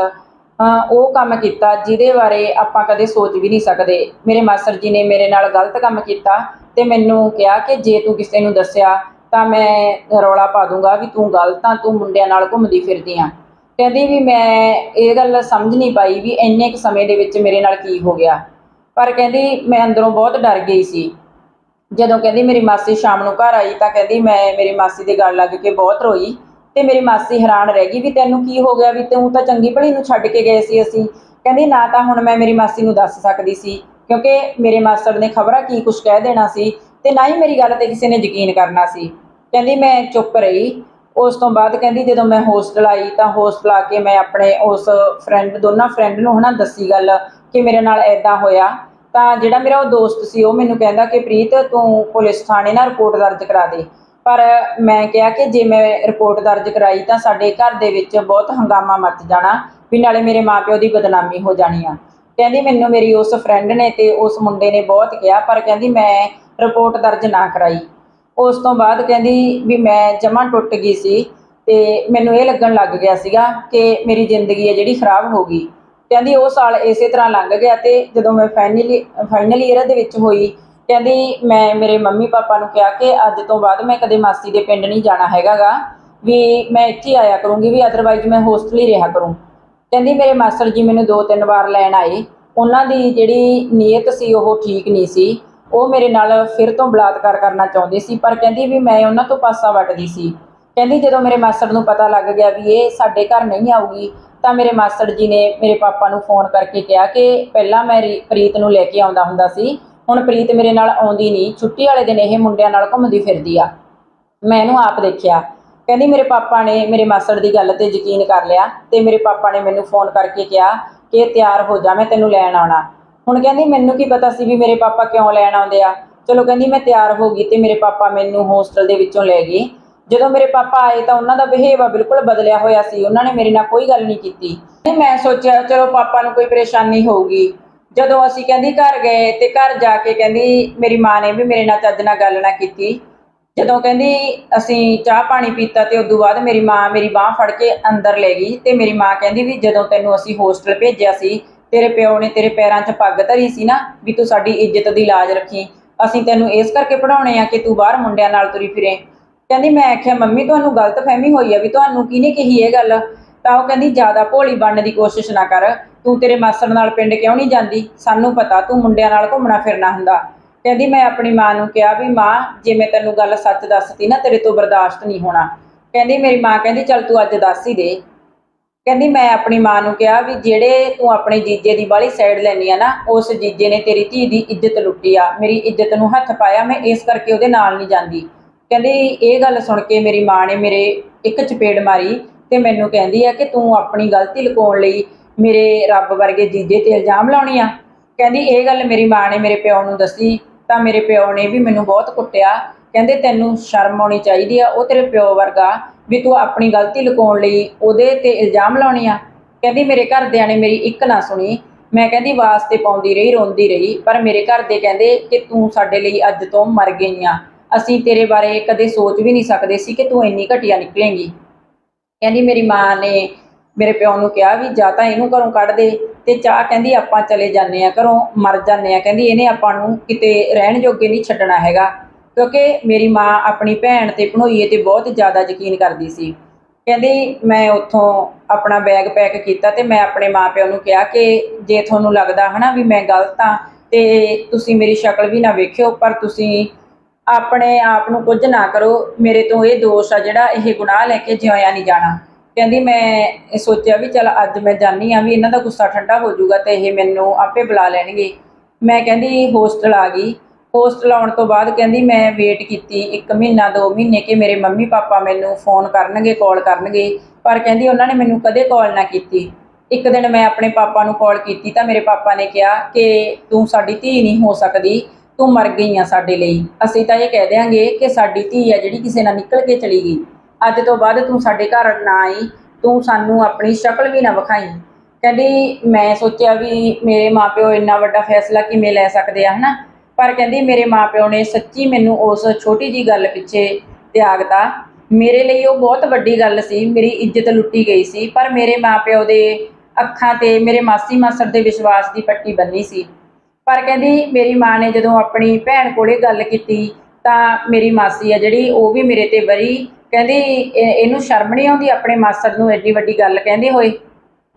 Speaker 1: ਉਹ ਕੰਮ ਕੀਤਾ ਜਿਹਦੇ ਬਾਰੇ ਆਪਾਂ ਕਦੇ ਸੋਚ ਵੀ ਨਹੀਂ ਸਕਦੇ। ਮੇਰੇ ਮਾਸਟਰ ਜੀ ਨੇ ਮੇਰੇ ਨਾਲ ਗਲਤ ਕੰਮ ਕੀਤਾ ਤੇ ਮੈਨੂੰ ਕਿਹਾ ਕਿ ਜੇ ਤੂੰ ਕਿਸੇ ਨੂੰ ਦੱਸਿਆ ਤਾਂ ਮੈਂ ਰੌਲਾ ਪਾ ਦੂੰਗਾ ਵੀ ਤੂੰ ਗਲਤ ਆ, ਤੂੰ ਮੁੰਡਿਆਂ ਨਾਲ ਘੁੰਮਦੀ ਫਿਰਦੀ ਆ। ਕਹਿੰਦੀ ਵੀ ਮੈਂ ਇਹ ਗੱਲ ਸਮਝ ਨਹੀਂ ਪਾਈ ਵੀ ਇੰਨੇ ਕੁ ਸਮੇਂ ਦੇ ਵਿੱਚ ਮੇਰੇ ਨਾਲ ਕੀ ਹੋ ਗਿਆ। ਪਰ ਕਹਿੰਦੀ ਮੈਂ ਅੰਦਰੋਂ ਬਹੁਤ ਡਰ ਗਈ ਸੀ। ਜਦੋਂ ਕਹਿੰਦੀ ਮੇਰੀ ਮਾਸੀ ਸ਼ਾਮ ਨੂੰ ਘਰ ਆਈ ਤਾਂ ਕਹਿੰਦੀ ਮੈਂ, ਮੇਰੀ ਮਾਸੀ ਦੇ ਗੱਲ ਲੱਗ ਕੇ ਬਹੁਤ ਰੋਈ। ਤੇ ਮੇਰੀ ਮਾਸੀ ਹੈਰਾਨ ਰਹਿ ਗਈ ਵੀ ਤੈਨੂੰ ਕੀ ਹੋ ਗਿਆ ਵੀ ਤੂੰ ਤਾਂ ਚੰਗੀ ਭਲੀ ਨੂੰ ਛੱਡ ਕੇ ਗਏ ਸੀ ਅਸੀਂ। ਕਹਿੰਦੀ, ਨਾ ਤਾਂ ਹੁਣ ਮੈਂ ਮੇਰੀ ਮਾਸੀ ਨੂੰ ਦੱਸ ਸਕਦੀ ਸੀ, ਕਿਉਂਕਿ ਮੇਰੇ ਮਾਸਟਰ ਨੇ ਖਬਰਾਂ ਕੀ ਕੁਝ ਕਹਿ ਦੇਣਾ ਸੀ ਤੇ ਨਾ ਹੀ ਮੇਰੀ ਗੱਲ ਤੇ ਕਿਸੇ ਨੇ ਯਕੀਨ ਕਰਨਾ ਸੀ। ਕਹਿੰਦੀ, ਮੈਂ ਚੁੱਪ ਰਹੀ। ਉਸ ਤੋਂ ਬਾਅਦ ਕਹਿੰਦੀ, ਜਦੋਂ ਮੈਂ ਹੋਸਟਲ ਆਈ ਤਾਂ ਹੋਸਟਲ ਆ ਕੇ ਮੈਂ ਆਪਣੇ ਉਸ ਫਰੈਂਡ ਦੋਨਾਂ ਫਰੈਂਡ ਨੂੰ ਹਨਾ ਦੱਸੀ ਗੱਲ ਕਿ ਮੇਰੇ ਨਾਲ ਐਦਾਂ ਹੋਇਆ। ਤਾਂ ਜਿਹੜਾ ਮੇਰਾ ਉਹ ਦੋਸਤ ਸੀ, ਉਹ ਮੈਨੂੰ ਕਹਿੰਦਾ ਕਿ, ਪ੍ਰੀਤ, ਤੂੰ ਪੁਲਿਸ ਥਾਣੇ ਨਾਲ ਰਿਪੋਰਟ ਦਰਜ ਕਰਾ ਦੇ। ਪਰ ਮੈਂ ਕਿਹਾ ਕਿ ਜੇ ਮੈਂ ਰਿਪੋਰਟ ਦਰਜ ਕਰਾਈ ਤਾਂ ਸਾਡੇ ਘਰ ਦੇ ਵਿੱਚ ਬਹੁਤ ਹੰਗਾਮਾ ਮਚ ਜਾਣਾ ਵੀ ਨਾਲੇ ਮੇਰੇ ਮਾਪਿਓ ਦੀ ਬਦਨਾਮੀ ਹੋ ਜਾਣੀ ਆ। ਕਹਿੰਦੀ ਮੈਨੂੰ ਮੇਰੀ ਉਸ ਫਰੈਂਡ ਨੇ ਤੇ ਉਸ ਮੁੰਡੇ ਨੇ ਬਹੁਤ ਕਿਹਾ, ਪਰ ਕਹਿੰਦੀ ਮੈਂ ਰਿਪੋਰਟ ਦਰਜ ਨਾ ਕਰਾਈ। ਉਸ ਤੋਂ ਬਾਅਦ ਕਹਿੰਦੀ ਵੀ ਮੈਂ ਜਮਾਂ ਟੁੱਟ ਗਈ ਸੀ ਤੇ ਮੈਨੂੰ ਇਹ ਲੱਗਣ ਲੱਗ ਗਿਆ ਸੀਗਾ ਕਿ ਮੇਰੀ ਜ਼ਿੰਦਗੀ ਹੈ ਜਿਹੜੀ ਖਰਾਬ ਹੋ ਗਈ। ਕਹਿੰਦੀ ਉਹ ਸਾਲ ਇਸੇ ਤਰ੍ਹਾਂ ਲੰਘ ਗਿਆ ਤੇ ਜਦੋਂ ਮੈਂ ਫਾਈਨਲੀ ਫਾਈਨਲ ਈਅਰ ਦੇ ਵਿੱਚ ਹੋਈ ਕਹਿੰਦੀ ਮੈਂ ਮੇਰੇ ਮੰਮੀ ਪਾਪਾ ਨੂੰ ਕਿਹਾ ਕਿ ਅੱਜ ਤੋਂ ਬਾਅਦ ਮੈਂ ਕਦੇ ਮਾਸੀ ਦੇ ਪਿੰਡ ਨਹੀਂ ਜਾਣਾ ਹੈਗਾਗਾ, ਵੀ ਮੈਂ ਇੱਥੇ ਆਇਆ ਕਰੂੰਗੀ, ਵੀ ਅਦਰਵਾਈਜ਼ ਮੈਂ ਹੋਸਟਲ ਹੀ ਰਿਹਾ ਕਰੂੰ। ਕਹਿੰਦੀ ਮੇਰੇ ਮਾਸਟਰ ਜੀ ਮੈਨੂੰ ਦੋ ਤਿੰਨ ਵਾਰ ਲੈਣ ਆਏ, ਉਹਨਾਂ ਦੀ ਜਿਹੜੀ ਨੀਅਤ ਸੀ ਉਹ ਠੀਕ ਨਹੀਂ ਸੀ, ਉਹ ਮੇਰੇ ਨਾਲ ਫਿਰ ਤੋਂ ਬਲਾਤਕਾਰ ਕਰਨਾ ਚਾਹੁੰਦੇ ਸੀ, ਪਰ ਕਹਿੰਦੀ ਵੀ ਮੈਂ ਉਹਨਾਂ ਤੋਂ ਪਾਸਾ ਵੱਟਦੀ ਸੀ। ਕਹਿੰਦੀ ਜਦੋਂ ਮੇਰੇ ਮਾਸਟਰ ਨੂੰ ਪਤਾ ਲੱਗ ਗਿਆ ਵੀ ਇਹ ਸਾਡੇ ਘਰ ਨਹੀਂ ਆਊਗੀ, ਤਾਂ ਮੇਰੇ ਮਾਸਟਰ ਜੀ ਨੇ ਮੇਰੇ ਪਾਪਾ ਨੂੰ ਫੋਨ ਕਰਕੇ ਕਿਹਾ ਕਿ ਪਹਿਲਾਂ ਮੈਂ ਪ੍ਰੀਤ ਨੂੰ ਲੈ ਕੇ ਆਉਂਦਾ ਹੁੰਦਾ ਸੀ ਹੁਣ ਪ੍ਰੀਤ ਮੇਰੇ ਨਾਲ ਆਉਂਦੀ ਨਹੀਂ, ਛੁੱਟੀ ਵਾਲੇ ਦਿਨ ਇਹ ਮੁੰਡਿਆਂ ਨਾਲ ਘੁੰਮਦੀ ਫਿਰਦੀ ਆ। ਮੈਂ ਇਹਨੂੰ ਆਪ ਦੇਖਿਆ। ਕਹਿੰਦੀ ਮੇਰੇ ਪਾਪਾ ਨੇ ਮੇਰੇ ਮਾਸਟਰ ਦੀ ਗੱਲ ਤੇ ਯਕੀਨ ਕਰ ਲਿਆ ਤੇ ਮੇਰੇ ਪਾਪਾ ਨੇ ਮੈਨੂੰ ਫੋਨ ਕਰਕੇ ਕਿਹਾ ਕਿ ਤਿਆਰ ਹੋ ਜਾ, ਮੈਂ ਤੈਨੂੰ ਲੈਣ ਆਉਣਾ। ਹੁਣ ਕਹਿੰਦੀ ਮੈਨੂੰ ਕੀ ਪਤਾ ਸੀ ਵੀ ਮੇਰੇ ਪਾਪਾ ਕਿਉਂ ਲੈਣ ਆਉਂਦੇ ਆ। ਚਲੋ ਕਹਿੰਦੀ ਮੈਂ ਤਿਆਰ ਹੋ ਗਈ ਤੇ ਮੇਰੇ ਪਾਪਾ ਮੈਨੂੰ ਹੋਸਟਲ ਦੇ ਵਿੱਚੋਂ ਲੈ ਗਏ। ਜਦੋਂ ਮੇਰੇ ਪਾਪਾ ਆਏ ਤਾਂ ਉਹਨਾਂ ਦਾ ਬਿਹੇਵ ਬਿਲਕੁਲ ਬਦਲਿਆ ਹੋਇਆ ਸੀ। ਉਹਨਾਂ ਨੇ ਮੇਰੇ ਨਾਲ ਕੋਈ ਗੱਲ ਨਹੀਂ ਕੀਤੀ। ਮੈਂ ਸੋਚਿਆ, ਚਲੋ ਪਾਪਾ ਨੂੰ ਕੋਈ ਪਰੇਸ਼ਾਨੀ ਹੋਊਗੀ। ਜਦੋਂ ਅਸੀਂ ਕਹਿੰਦੀ ਘਰ ਗਏ ਤੇ ਘਰ ਜਾ ਕੇ ਕਹਿੰਦੀ ਮੇਰੀ ਮਾਂ ਨੇ ਵੀ ਮੇਰੇ ਨਾਲ ਚੱਜ ਨਾਲ ਗੱਲ ਨਾ ਕੀਤੀ। ਜਦੋਂ ਕਹਿੰਦੀ ਅਸੀਂ ਚਾਹ ਪਾਣੀ ਪੀਤਾ ਤੇ ਉਦੋਂ ਬਾਅਦ ਮੇਰੀ ਮਾਂ ਮੇਰੀ ਬਾਹ ਫੜ ਕੇ ਅੰਦਰ ਲੈ ਗਈ ਤੇ ਮੇਰੀ ਮਾਂ ਕਹਿੰਦੀ ਵੀ ਜਦੋਂ ਤੈਨੂੰ ਅਸੀਂ ਹੋਸਟਲ ਭੇਜਿਆ ਸੀ, ਤੇਰੇ ਪਿਓ ਨੇ ਤੇਰੇ ਪੈਰਾਂ 'ਚ ਪੱਗ ਧਰੀ ਸੀ ਨਾ ਵੀ ਤੂੰ ਸਾਡੀ ਇੱਜ਼ਤ ਦੀ ਲਾਜ ਰੱਖੀ। ਅਸੀਂ ਤੈਨੂੰ ਇਸ ਕਰਕੇ ਪੜਾਉਣੇ ਆ ਕਿ ਤੂੰ ਬਾਹਰ ਮੁੰਡਿਆਂ ਨਾਲ ਤੁਰੀ ਫਿਰੇ। ਕਹਿੰਦੀ ਮੈਂ ਆਖਿਆ, ਮੰਮੀ, ਤੁਹਾਨੂੰ ਗ਼ਲਤ ਫਹਿਮੀ ਹੋਈ ਆ ਵੀ ਤੁਹਾਨੂੰ ਕਿਹਨੇ ਕਹੀ ਇਹ ਗੱਲ? ਤਾਂ ਉਹ ਕਹਿੰਦੀ, ਜ਼ਿਆਦਾ ਭੋਲੀ ਬਣਨ ਦੀ ਕੋਸ਼ਿਸ਼ ਨਾ ਕਰ। ਤੂੰ ਤੇਰੇ ਮਾਸੜ ਨਾਲ ਪਿੰਡ ਕਿਉਂ ਨਹੀਂ ਜਾਂਦੀ? ਸਾਨੂੰ ਪਤਾ, ਤੂੰ ਮੁੰਡਿਆਂ ਨਾਲ ਘੁੰਮਣਾ ਫਿਰਨਾ ਹੁੰਦਾ। ਕਹਿੰਦੀ, ਮੈਂ ਆਪਣੀ ਮਾਂ ਨੂੰ ਕਿਹਾ ਵੀ, ਮਾਂ, ਜੇ ਮੈਂ ਤੈਨੂੰ ਗੱਲ ਸੱਚ ਦੱਸਤੀ ਨਾ, ਤੇਰੇ ਤੋਂ ਬਰਦਾਸ਼ਤ ਨਹੀਂ ਹੋਣਾ। ਕਹਿੰਦੀ, ਮੇਰੀ ਮਾਂ ਕਹਿੰਦੀ, ਚੱਲ ਤੂੰ ਅੱਜ ਦੱਸ ਹੀ ਦੇ। ਕਹਿੰਦੀ, ਮੈਂ ਆਪਣੀ ਮਾਂ ਨੂੰ ਕਿਹਾ ਵੀ, ਜਿਹੜੇ ਤੂੰ ਆਪਣੇ ਜੀਜੇ ਦੀ ਬਾਹਲੀ ਸਾਈਡ ਲੈਣੀ ਆ ਨਾ, ਉਸ ਜੀਜੇ ਨੇ ਤੇਰੀ ਧੀ ਦੀ ਇੱਜ਼ਤ ਲੁੱਟੀ ਆ। ਮੇਰੀ ਇੱਜ਼ਤ ਨੂੰ ਹੱਥ ਪਾਇਆ, ਮੈਂ ਇਸ ਕਰਕੇ ਉਹਦੇ ਨਾਲ ਨਹੀਂ ਜਾਂਦੀ। ਕਹਿੰਦੀ, ਇਹ ਗੱਲ ਸੁਣ ਕੇ ਮੇਰੀ ਮਾਂ ਨੇ ਮੇਰੇ ਇੱਕ ਚਪੇੜ ਮਾਰੀ। ਤੇ ਮੈਨੂੰ ਕਹਿੰਦੀ ਆ ਕਿ ਤੂੰ ਆਪਣੀ ਗਲਤੀ ਲੁਕਾਉਣ ਲਈ ਮੇਰੇ ਰੱਬ ਵਰਗੇ ਜੀਜੇ ਤੇ ਇਲਜ਼ਾਮ ਲਾਉਣੀ ਆ। ਕਹਿੰਦੀ, ਇਹ ਗੱਲ ਮੇਰੀ ਮਾਂ ਨੇ ਮੇਰੇ ਪਿਓ ਨੂੰ ਦੱਸੀ, ਤਾਂ ਮੇਰੇ ਪਿਓ ਨੇ ਵੀ ਮੈਨੂੰ ਬਹੁਤ ਕੁੱਟਿਆ। ਕਹਿੰਦੇ, ਤੈਨੂੰ ਸ਼ਰਮ ਆਉਣੀ ਚਾਹੀਦੀ ਆ, ਉਹ ਤੇਰੇ ਪਿਓ ਵਰਗਾ ਵੀ ਤੂੰ ਆਪਣੀ ਗਲਤੀ ਲੁਕਾਉਣ ਲਈ ਉਹਦੇ ਤੇ ਇਲਜ਼ਾਮ ਲਾਉਣੀ ਆ। ਕਹਿੰਦੀ, ਮੇਰੇ ਘਰਦਿਆਂ ਨੇ ਮੇਰੀ ਇੱਕ ਨਾ ਸੁਣੀ। ਮੈਂ ਕਹਿੰਦੀ ਵਾਸਤੇ ਪਾਉਂਦੀ ਰਹੀ, ਰੋਂਦੀ ਰਹੀ, ਪਰ ਮੇਰੇ ਘਰ ਦੇ ਕਹਿੰਦੇ ਕਿ ਤੂੰ ਸਾਡੇ ਲਈ ਅੱਜ ਤੋਂ ਮਰ ਗਈ ਆ। ਅਸੀਂ ਤੇਰੇ ਬਾਰੇ ਕਦੇ ਸੋਚ ਵੀ ਨਹੀਂ ਸਕਦੇ ਸੀ ਕਿ ਤੂੰ ਇੰਨੀ ਘਟੀਆ ਨਿਕਲੇਂਗੀ। ਕਹਿੰਦੀ ਮੇਰੀ ਮਾਂ ਨੇ ਮੇਰੇ ਪਿਓ ਨੂੰ ਕਿਹਾ ਵੀ ਜਾਂ ਤਾਂ ਇਹਨੂੰ ਘਰੋਂ ਕੱਢ ਦੇ ਤੇ ਚਾਹ ਕਹਿੰਦੀ ਆਪਾਂ ਚਲੇ ਜਾਂਦੇ ਆ ਘਰੋਂ ਮਰ ਜਾਂਦੇ ਆ ਕਹਿੰਦੀ ਇਹਨੇ ਆਪਾਂ ਨੂੰ ਕਿਤੇ ਰਹਿਣ ਜੋਗੇ ਨਹੀਂ ਛੱਡਣਾ ਹੈਗਾ। ਕਿਉਂਕਿ ਮੇਰੀ ਮਾਂ ਆਪਣੀ ਭੈਣ ਤੇ ਭਣੋਈਏ ਤੇ ਬਹੁਤ ਜ਼ਿਆਦਾ ਯਕੀਨ ਕਰਦੀ ਸੀ। ਕਹਿੰਦੀ ਮੈਂ ਉੱਥੋਂ ਆਪਣਾ ਬੈਗ ਪੈਕ ਕੀਤਾ ਤੇ ਮੈਂ ਆਪਣੇ ਮਾਪਿਆਂ ਨੂੰ ਕਿਹਾ ਕਿ ਜੇ ਤੁਹਾਨੂੰ ਲੱਗਦਾ ਹਨਾ ਵੀ ਮੈਂ ਗਲਤ ਆ ਤੇ ਤੁਸੀਂ ਮੇਰੀ ਸ਼ਕਲ ਵੀ ਨਾ ਵੇਖਿਓ, ਪਰ ਤੁਸੀਂ ਆਪਣੇ ਆਪ ਨੂੰ ਕੁਝ ਨਾ ਕਰੋ, ਮੇਰੇ ਤੋਂ ਇਹ ਦੋਸ਼ ਆ ਜਿਹੜਾ ਇਹ ਗੁਨਾਹ ਲੈ ਕੇ ਜਿਉਇਆ ਨਹੀਂ ਜਾਣਾ। ਕਹਿੰਦੀ, ਮੈਂ ਇਹ ਸੋਚਿਆ ਵੀ ਚਲ ਅੱਜ ਮੈਂ ਜਾਣੀ ਆ ਵੀ ਇਹਨਾਂ ਦਾ ਗੁੱਸਾ ਠੰਡਾ ਹੋ ਜਾਊਗਾ ਤੇ ਇਹ ਮੈਨੂੰ ਆਪੇ ਬੁਲਾ ਲੈਣਗੇ। ਮੈਂ ਕਹਿੰਦੀ, ਹੋਸਟਲ ਆ ਗਈ। ਹੋਸਟਲ ਆਉਣ ਤੋਂ ਬਾਅਦ ਕਹਿੰਦੀ, ਮੈਂ ਵੇਟ ਕੀਤੀ 1 ਮਹੀਨਾ 2 ਮਹੀਨੇ ਕਿ ਮੇਰੇ ਮੰਮੀ ਪਾਪਾ ਮੈਨੂੰ ਫੋਨ ਕਰਨਗੇ ਕਾਲ ਕਰਨਗੇ। ਪਰ ਕਹਿੰਦੀ, ਉਹਨਾਂ ਨੇ ਮੈਨੂੰ ਕਦੇ ਕਾਲ ਨਾ ਕੀਤੀ। ਇੱਕ ਦਿਨ ਮੈਂ ਆਪਣੇ ਪਾਪਾ ਨੂੰ ਕਾਲ ਕੀਤੀ ਤਾਂ ਮੇਰੇ ਪਾਪਾ ਨੇ ਕਿਹਾ ਕਿ ਤੂੰ ਸਾਡੀ ਧੀ ਨਹੀਂ ਹੋ ਸਕਦੀ। ਤੂੰ ਮਰ ਗਈ ਆ ਸਾਡੇ ਲਈ। ਅਸੀਂ ਤਾਂ ਇਹ ਕਹਿ ਦਿਆਂਗੇ ਕਿ ਸਾਡੀ ਧੀ ਆ ਜਿਹੜੀ ਕਿਸੇ ਨਾਲ ਨਿਕਲ ਕੇ ਚਲੀ ਗਈ। ਅੱਜ ਤੋਂ ਬਾਅਦ ਤੂੰ ਸਾਡੇ ਘਰ ਨਾ ਆਈ, ਤੂੰ ਸਾਨੂੰ ਆਪਣੀ ਸ਼ਕਲ ਵੀ ਨਾ ਵਿਖਾਈ। ਕਹਿੰਦੀ, ਮੈਂ ਸੋਚਿਆ ਵੀ ਮੇਰੇ ਮਾਪਿਓ ਇੰਨਾ ਵੱਡਾ ਫੈਸਲਾ ਕਿਵੇਂ ਲੈ ਸਕਦੇ ਆ, ਹਨਾ? ਪਰ ਕਹਿੰਦੀ, ਮੇਰੇ ਮਾਪਿਓ ਨੇ ਸੱਚੀ ਮੈਨੂੰ ਉਸ ਛੋਟੀ ਜੀ ਗੱਲ ਪਿੱਛੇ ਤਿਆਗਤਾ। ਮੇਰੇ ਲਈ ਉਹ ਬਹੁਤ ਵੱਡੀ ਗੱਲ ਸੀ, ਮੇਰੀ ਇੱਜ਼ਤ ਲੁੱਟੀ ਗਈ ਸੀ, ਪਰ ਮੇਰੇ ਮਾਪਿਓ ਦੇ ਅੱਖਾਂ ਤੇ ਮੇਰੇ ਮਾਸੀ ਮਾਸਰ ਦੇ ਵਿਸ਼ਵਾਸ ਦੀ ਪੱਟੀ ਬੰਨੀ ਸੀ। ਪਰ ਕਹਿੰਦੀ ਮੇਰੀ ਮਾਂ ਨੇ ਜਦੋਂ ਆਪਣੀ ਭੈਣ ਕੋਲੇ ਗੱਲ ਕੀਤੀ ਤਾਂ ਮੇਰੀ ਮਾਸੀ ਆ ਜਿਹੜੀ, ਉਹ ਵੀ ਮੇਰੇ ਤੇ ਵਰੀ। ਕਹਿੰਦੀ ਇਹਨੂੰ ਸ਼ਰਮ ਨਹੀਂ ਆਉਂਦੀ ਆਪਣੇ ਮਾਸੜ ਨੂੰ ਐਡੀ ਵੱਡੀ ਗੱਲ ਕਹਿੰਦੇ ਹੋਏ?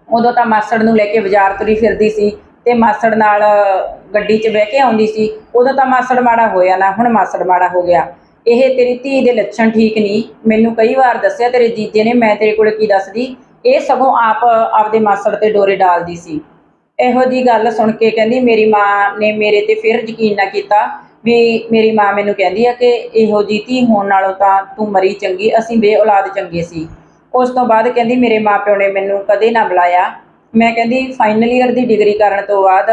Speaker 1: ਉਦੋਂ ਤਾਂ ਮਾਸੜ ਨੂੰ ਲੈ ਕੇ ਬਾਜ਼ਾਰ ਤੁਰੀ ਫਿਰਦੀ ਸੀ ਤੇ ਮਾਸੜ ਨਾਲ ਗੱਡੀ 'ਚ ਬਹਿ ਕੇ ਆਉਂਦੀ ਸੀ। ਉਦੋਂ ਤਾਂ ਮਾਸੜ ਮਾੜਾ ਹੋਇਆ ਨਾ, ਹੁਣ ਮਾਸੜ ਮਾੜਾ ਹੋ ਗਿਆ। ਇਹ ਤੇਰੀ ਧੀ ਦੇ ਲੱਛਣ ਠੀਕ ਨਹੀਂ। ਮੈਨੂੰ ਕਈ ਵਾਰ ਦੱਸਿਆ ਤੇਰੇ ਜੀਜੇ ਨੇ, ਮੈਂ ਤੇਰੇ ਕੋਲ ਕੀ ਦੱਸਦੀ? ਇਹ ਸਗੋਂ ਆਪ ਆਪਦੇ ਮਾਸੜ ਤੇ ਡੋਰੇ ਡਾਲਦੀ ਸੀ। ਇਹੋ ਜੀ ਗੱਲ ਸੁਣ ਕੇ ਕਹਿੰਦੀ ਮੇਰੀ ਮਾਂ ਨੇ ਮੇਰੇ ਤੇ ਫਿਰ ਯਕੀਨ ਨਾ ਕੀਤਾ ਵੀ ਮੇਰੀ ਮਾਂ ਮੈਨੂੰ ਕਹਿੰਦੀ ਆ ਕਿ ਇਹੋ ਜੀ ਧੀ ਹੋਣ ਨਾਲੋਂ ਤਾਂ ਤੂੰ ਮਰੀ ਚੰਗੀ, ਅਸੀਂ ਬੇ ਔਲਾਦ ਚੰਗੇ ਸੀ। ਉਸ ਤੋਂ ਬਾਅਦ ਕਹਿੰਦੀ ਮੇਰੇ ਮਾਪਿਓ ਨੇ ਮੈਨੂੰ ਕਦੇ ਨਾ ਬੁਲਾਇਆ। ਮੈਂ ਕਹਿੰਦੀ ਫਾਈਨਲ ਈਅਰ ਦੀ ਡਿਗਰੀ ਕਰਨ ਤੋਂ ਬਾਅਦ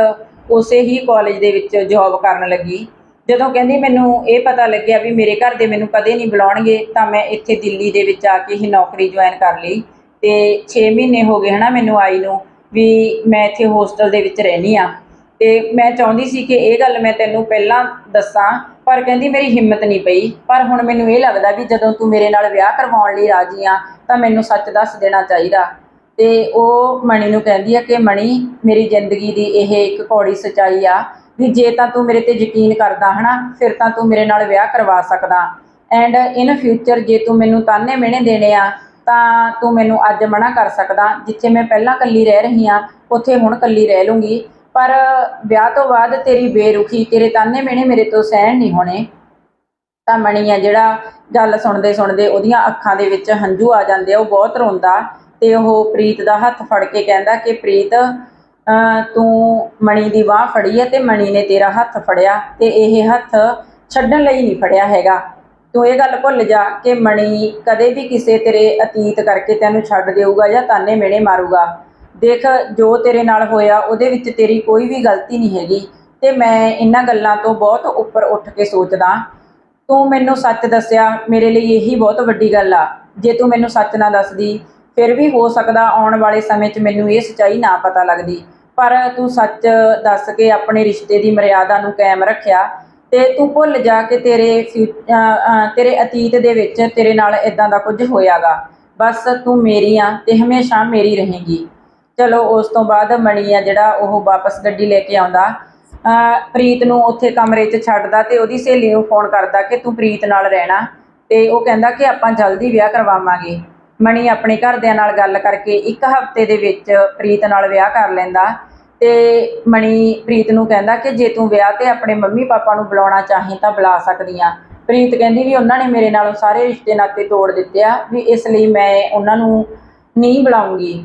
Speaker 1: ਉਸੇ ਹੀ ਕਾਲਜ ਦੇ ਵਿੱਚ ਜੌਬ ਕਰਨ ਲੱਗੀ। ਜਦੋਂ ਕਹਿੰਦੀ ਮੈਨੂੰ ਇਹ ਪਤਾ ਲੱਗਿਆ ਵੀ ਮੇਰੇ ਘਰ ਦੇ ਮੈਨੂੰ ਕਦੇ ਨਹੀਂ ਬੁਲਾਉਣਗੇ, ਤਾਂ ਮੈਂ ਇੱਥੇ ਦਿੱਲੀ ਦੇ ਵਿੱਚ ਆ ਕੇ ਹੀ ਨੌਕਰੀ ਜੁਆਇਨ ਕਰ ਲਈ। ਤੇ 6 ਮਹੀਨੇ ਹੋ ਗਏ ਹਨਾ ਮੈਨੂੰ ਆਈ ਨੂੰ। ਵੀ ਮੈਂ ਇੱਥੇ ਹੋਸਟਲ ਦੇ ਵਿੱਚ ਰਹਿਣੀ ਆ। ਤੇ ਮੈਂ ਚਾਹੁੰਦੀ ਸੀ ਕਿ ਇਹ ਗੱਲ ਮੈਂ ਤੈਨੂੰ ਪਹਿਲਾਂ ਦੱਸਾਂ, ਪਰ ਕਹਿੰਦੀ ਮੇਰੀ ਹਿੰਮਤ ਨਹੀਂ ਪਈ। ਪਰ ਹੁਣ ਮੈਨੂੰ ਇਹ ਲੱਗਦਾ ਵੀ ਜਦੋਂ ਤੂੰ ਮੇਰੇ ਨਾਲ ਵਿਆਹ ਕਰਵਾਉਣ ਲਈ ਰਾਜੀ ਆ, ਤਾਂ ਮੈਨੂੰ ਸੱਚ ਦੱਸ ਦੇਣਾ ਚਾਹੀਦਾ। ਤੇ ਉਹ ਮਣੀ ਨੂੰ ਕਹਿੰਦੀ ਆ ਕਿ ਮਣੀ, ਮੇਰੀ ਜ਼ਿੰਦਗੀ ਦੀ ਇਹ ਇੱਕ ਕੌੜੀ ਸਚਾਈ ਆ ਵੀ ਜੇ ਤਾਂ ਤੂੰ ਮੇਰੇ ਤੇ ਯਕੀਨ ਕਰਦਾ, ਹਨਾ, ਫਿਰ ਤਾਂ ਤੂੰ ਮੇਰੇ ਨਾਲ ਵਿਆਹ ਕਰਵਾ ਸਕਦਾ। ਐਂਡ ਇਨ ਫਿਊਚਰ ਜੇ ਤੂੰ ਮੈਨੂੰ ਤਾਨੇ ਮਿਹਣੇ ਦੇਣੇ ਆ ਤਾਂ ਤੂੰ ਮੈਨੂੰ ਅੱਜ ਮਨਾ ਕਰ ਸਕਦਾ। ਜਿੱਥੇ ਮੈਂ ਪਹਿਲਾਂ ਇਕੱਲੀ ਰਹਿ ਰਹੀ ਹਾਂ, ਉੱਥੇ ਹੁਣ ਇਕੱਲੀ ਰਹਿ ਲੂੰਗੀ। ਪਰ ਵਿਆਹ ਤੋਂ ਬਾਅਦ ਤੇਰੀ ਬੇਰੁਖੀ, ਤੇਰੇ ਤਾਨੇ ਮੇਣੇ ਮੇਰੇ ਤੋਂ ਸਹਿਣ ਨਹੀਂ ਹੋਣੇ। ਤਾਂ ਮਣੀ ਆ ਜਿਹੜਾ ਗੱਲ ਸੁਣਦੇ ਸੁਣਦੇ ਉਹਦੀਆਂ ਅੱਖਾਂ ਦੇ ਵਿੱਚ ਹੰਝੂ ਆ ਜਾਂਦੇ ਆ, ਉਹ ਬਹੁਤ ਰੋਂਦਾ। ਤੇ ਉਹ ਪ੍ਰੀਤ ਦਾ ਹੱਥ ਫੜ ਕੇ ਕਹਿੰਦਾ ਕਿ ਪ੍ਰੀਤ, ਅਹ ਤੂੰ ਮਣੀ ਦੀ ਬਾਹ ਫੜੀ ਹੈ ਤੇ ਮਣੀ ਨੇ ਤੇਰਾ ਹੱਥ ਫੜਿਆ ਤੇ ਇਹ ਹੱਥ ਛੱਡਣ ਲਈ ਨਹੀਂ ਫੜਿਆ ਹੈਗਾ। ਤੂੰ ਇਹ ਗੱਲ ਭੁੱਲ ਜਾ ਕਿ ਮਣੀ ਕਦੇ ਵੀ ਕਿਸੇ ਤੇਰੇ ਅਤੀਤ ਕਰਕੇ ਤੈਨੂੰ ਛੱਡ ਦੇਊਗਾ ਜਾਂ ਤਾਨੇ ਮਿਹਣੇ ਮਾਰੂਗਾ। ਦੇਖ, ਜੋ ਤੇਰੇ ਨਾਲ ਹੋਇਆ, ਉਹਦੇ ਵਿੱਚ ਤੇਰੀ ਕੋਈ ਵੀ ਗਲਤੀ ਨਹੀਂ ਹੈਗੀ ਤੇ ਮੈਂ ਇਹਨਾਂ ਗੱਲਾਂ ਤੋਂ ਬਹੁਤ ਉੱਪਰ ਉੱਠ ਕੇ ਸੋਚਦਾ। ਤੂੰ ਮੈਨੂੰ ਸੱਚ ਦੱਸਿਆ, ਮੇਰੇ ਲਈ ਇਹੀ ਬਹੁਤ ਵੱਡੀ ਗੱਲ ਆ। ਜੇ ਤੂੰ ਮੈਨੂੰ ਸੱਚ ਨਾ ਦੱਸਦੀ, ਫਿਰ ਵੀ ਹੋ ਸਕਦਾ ਆਉਣ ਵਾਲੇ ਸਮੇਂ 'ਚ ਮੈਨੂੰ ਇਹ ਸੱਚਾਈ ਨਾ ਪਤਾ ਲੱਗਦੀ। ਪਰ ਤੂੰ ਸੱਚ ਦੱਸ ਕੇ ਆਪਣੇ ਰਿਸ਼ਤੇ ਦੀ ਮਰਿਆਦਾ ਨੂੰ ਕਾਇਮ ਰੱਖਿਆ ਤੇ ਤੂੰ ਭੁੱਲ ਜਾ ਕਿ ਤੇਰੇ ਫਿਊ- ਤੇਰੇ ਅਤੀਤ ਦੇ ਵਿੱਚ ਤੇਰੇ ਨਾਲ ਇਦਾਂ ਦਾ ਕੁਝ ਹੋਇਆਗਾ। ਬਸ ਤੂੰ ਮੇਰੀ ਆ ਤੇ ਹਮੇਸ਼ਾ ਮੇਰੀ ਰਹੇਗੀ। ਚਲੋ, ਉਸ ਤੋਂ ਬਾਅਦ ਮਣੀ ਆ ਜਿਹੜਾ ਉਹ ਵਾਪਸ ਗੱਡੀ ਲੈ ਕੇ ਆਉਂਦਾ। ਅਹ, ਪ੍ਰੀਤ ਨੂੰ ਉੱਥੇ ਕਮਰੇ 'ਚ ਛੱਡਦਾ ਤੇ ਉਹਦੀ ਸਹੇਲੀ ਨੂੰ ਫੋਨ ਕਰਦਾ ਕਿ ਤੂੰ ਪ੍ਰੀਤ ਨਾਲ ਰਹਿਣਾ ਤੇ ਉਹ ਕਹਿੰਦਾ ਕਿ ਆਪਾਂ ਜਲਦੀ ਵਿਆਹ ਕਰਵਾਵਾਂਗੇ। ਮਣੀ ਆਪਣੇ ਘਰਦਿਆਂ ਨਾਲ ਗੱਲ ਕਰਕੇ ਇੱਕ ਹਫ਼ਤੇ ਦੇ ਵਿੱਚ ਪ੍ਰੀਤ ਨਾਲ ਵਿਆਹ ਕਰ ਲੈਂਦਾ। ਤੇ ਮਣੀ ਪ੍ਰੀਤ ਨੂੰ ਕਹਿੰਦਾ ਕਿ ਜੇ ਤੂੰ ਵਿਆਹ ਤੇ ਆਪਣੇ ਮੰਮੀ ਪਾਪਾ ਨੂੰ ਬੁਲਾਉਣਾ ਚਾਹੇ ਤਾਂ ਬੁਲਾ ਸਕਦੀ ਆ। ਪ੍ਰੀਤ ਕਹਿੰਦੀ ਵੀ ਉਹਨਾਂ ਨੇ ਮੇਰੇ ਨਾਲੋਂ ਸਾਰੇ ਰਿਸ਼ਤੇ ਨਾਤੇ ਤੋੜ ਦਿੱਤੇ ਆ, ਵੀ ਇਸ ਲਈ ਮੈਂ ਉਹਨਾਂ ਨੂੰ ਨਹੀਂ ਬੁਲਾਉਂਗੀ।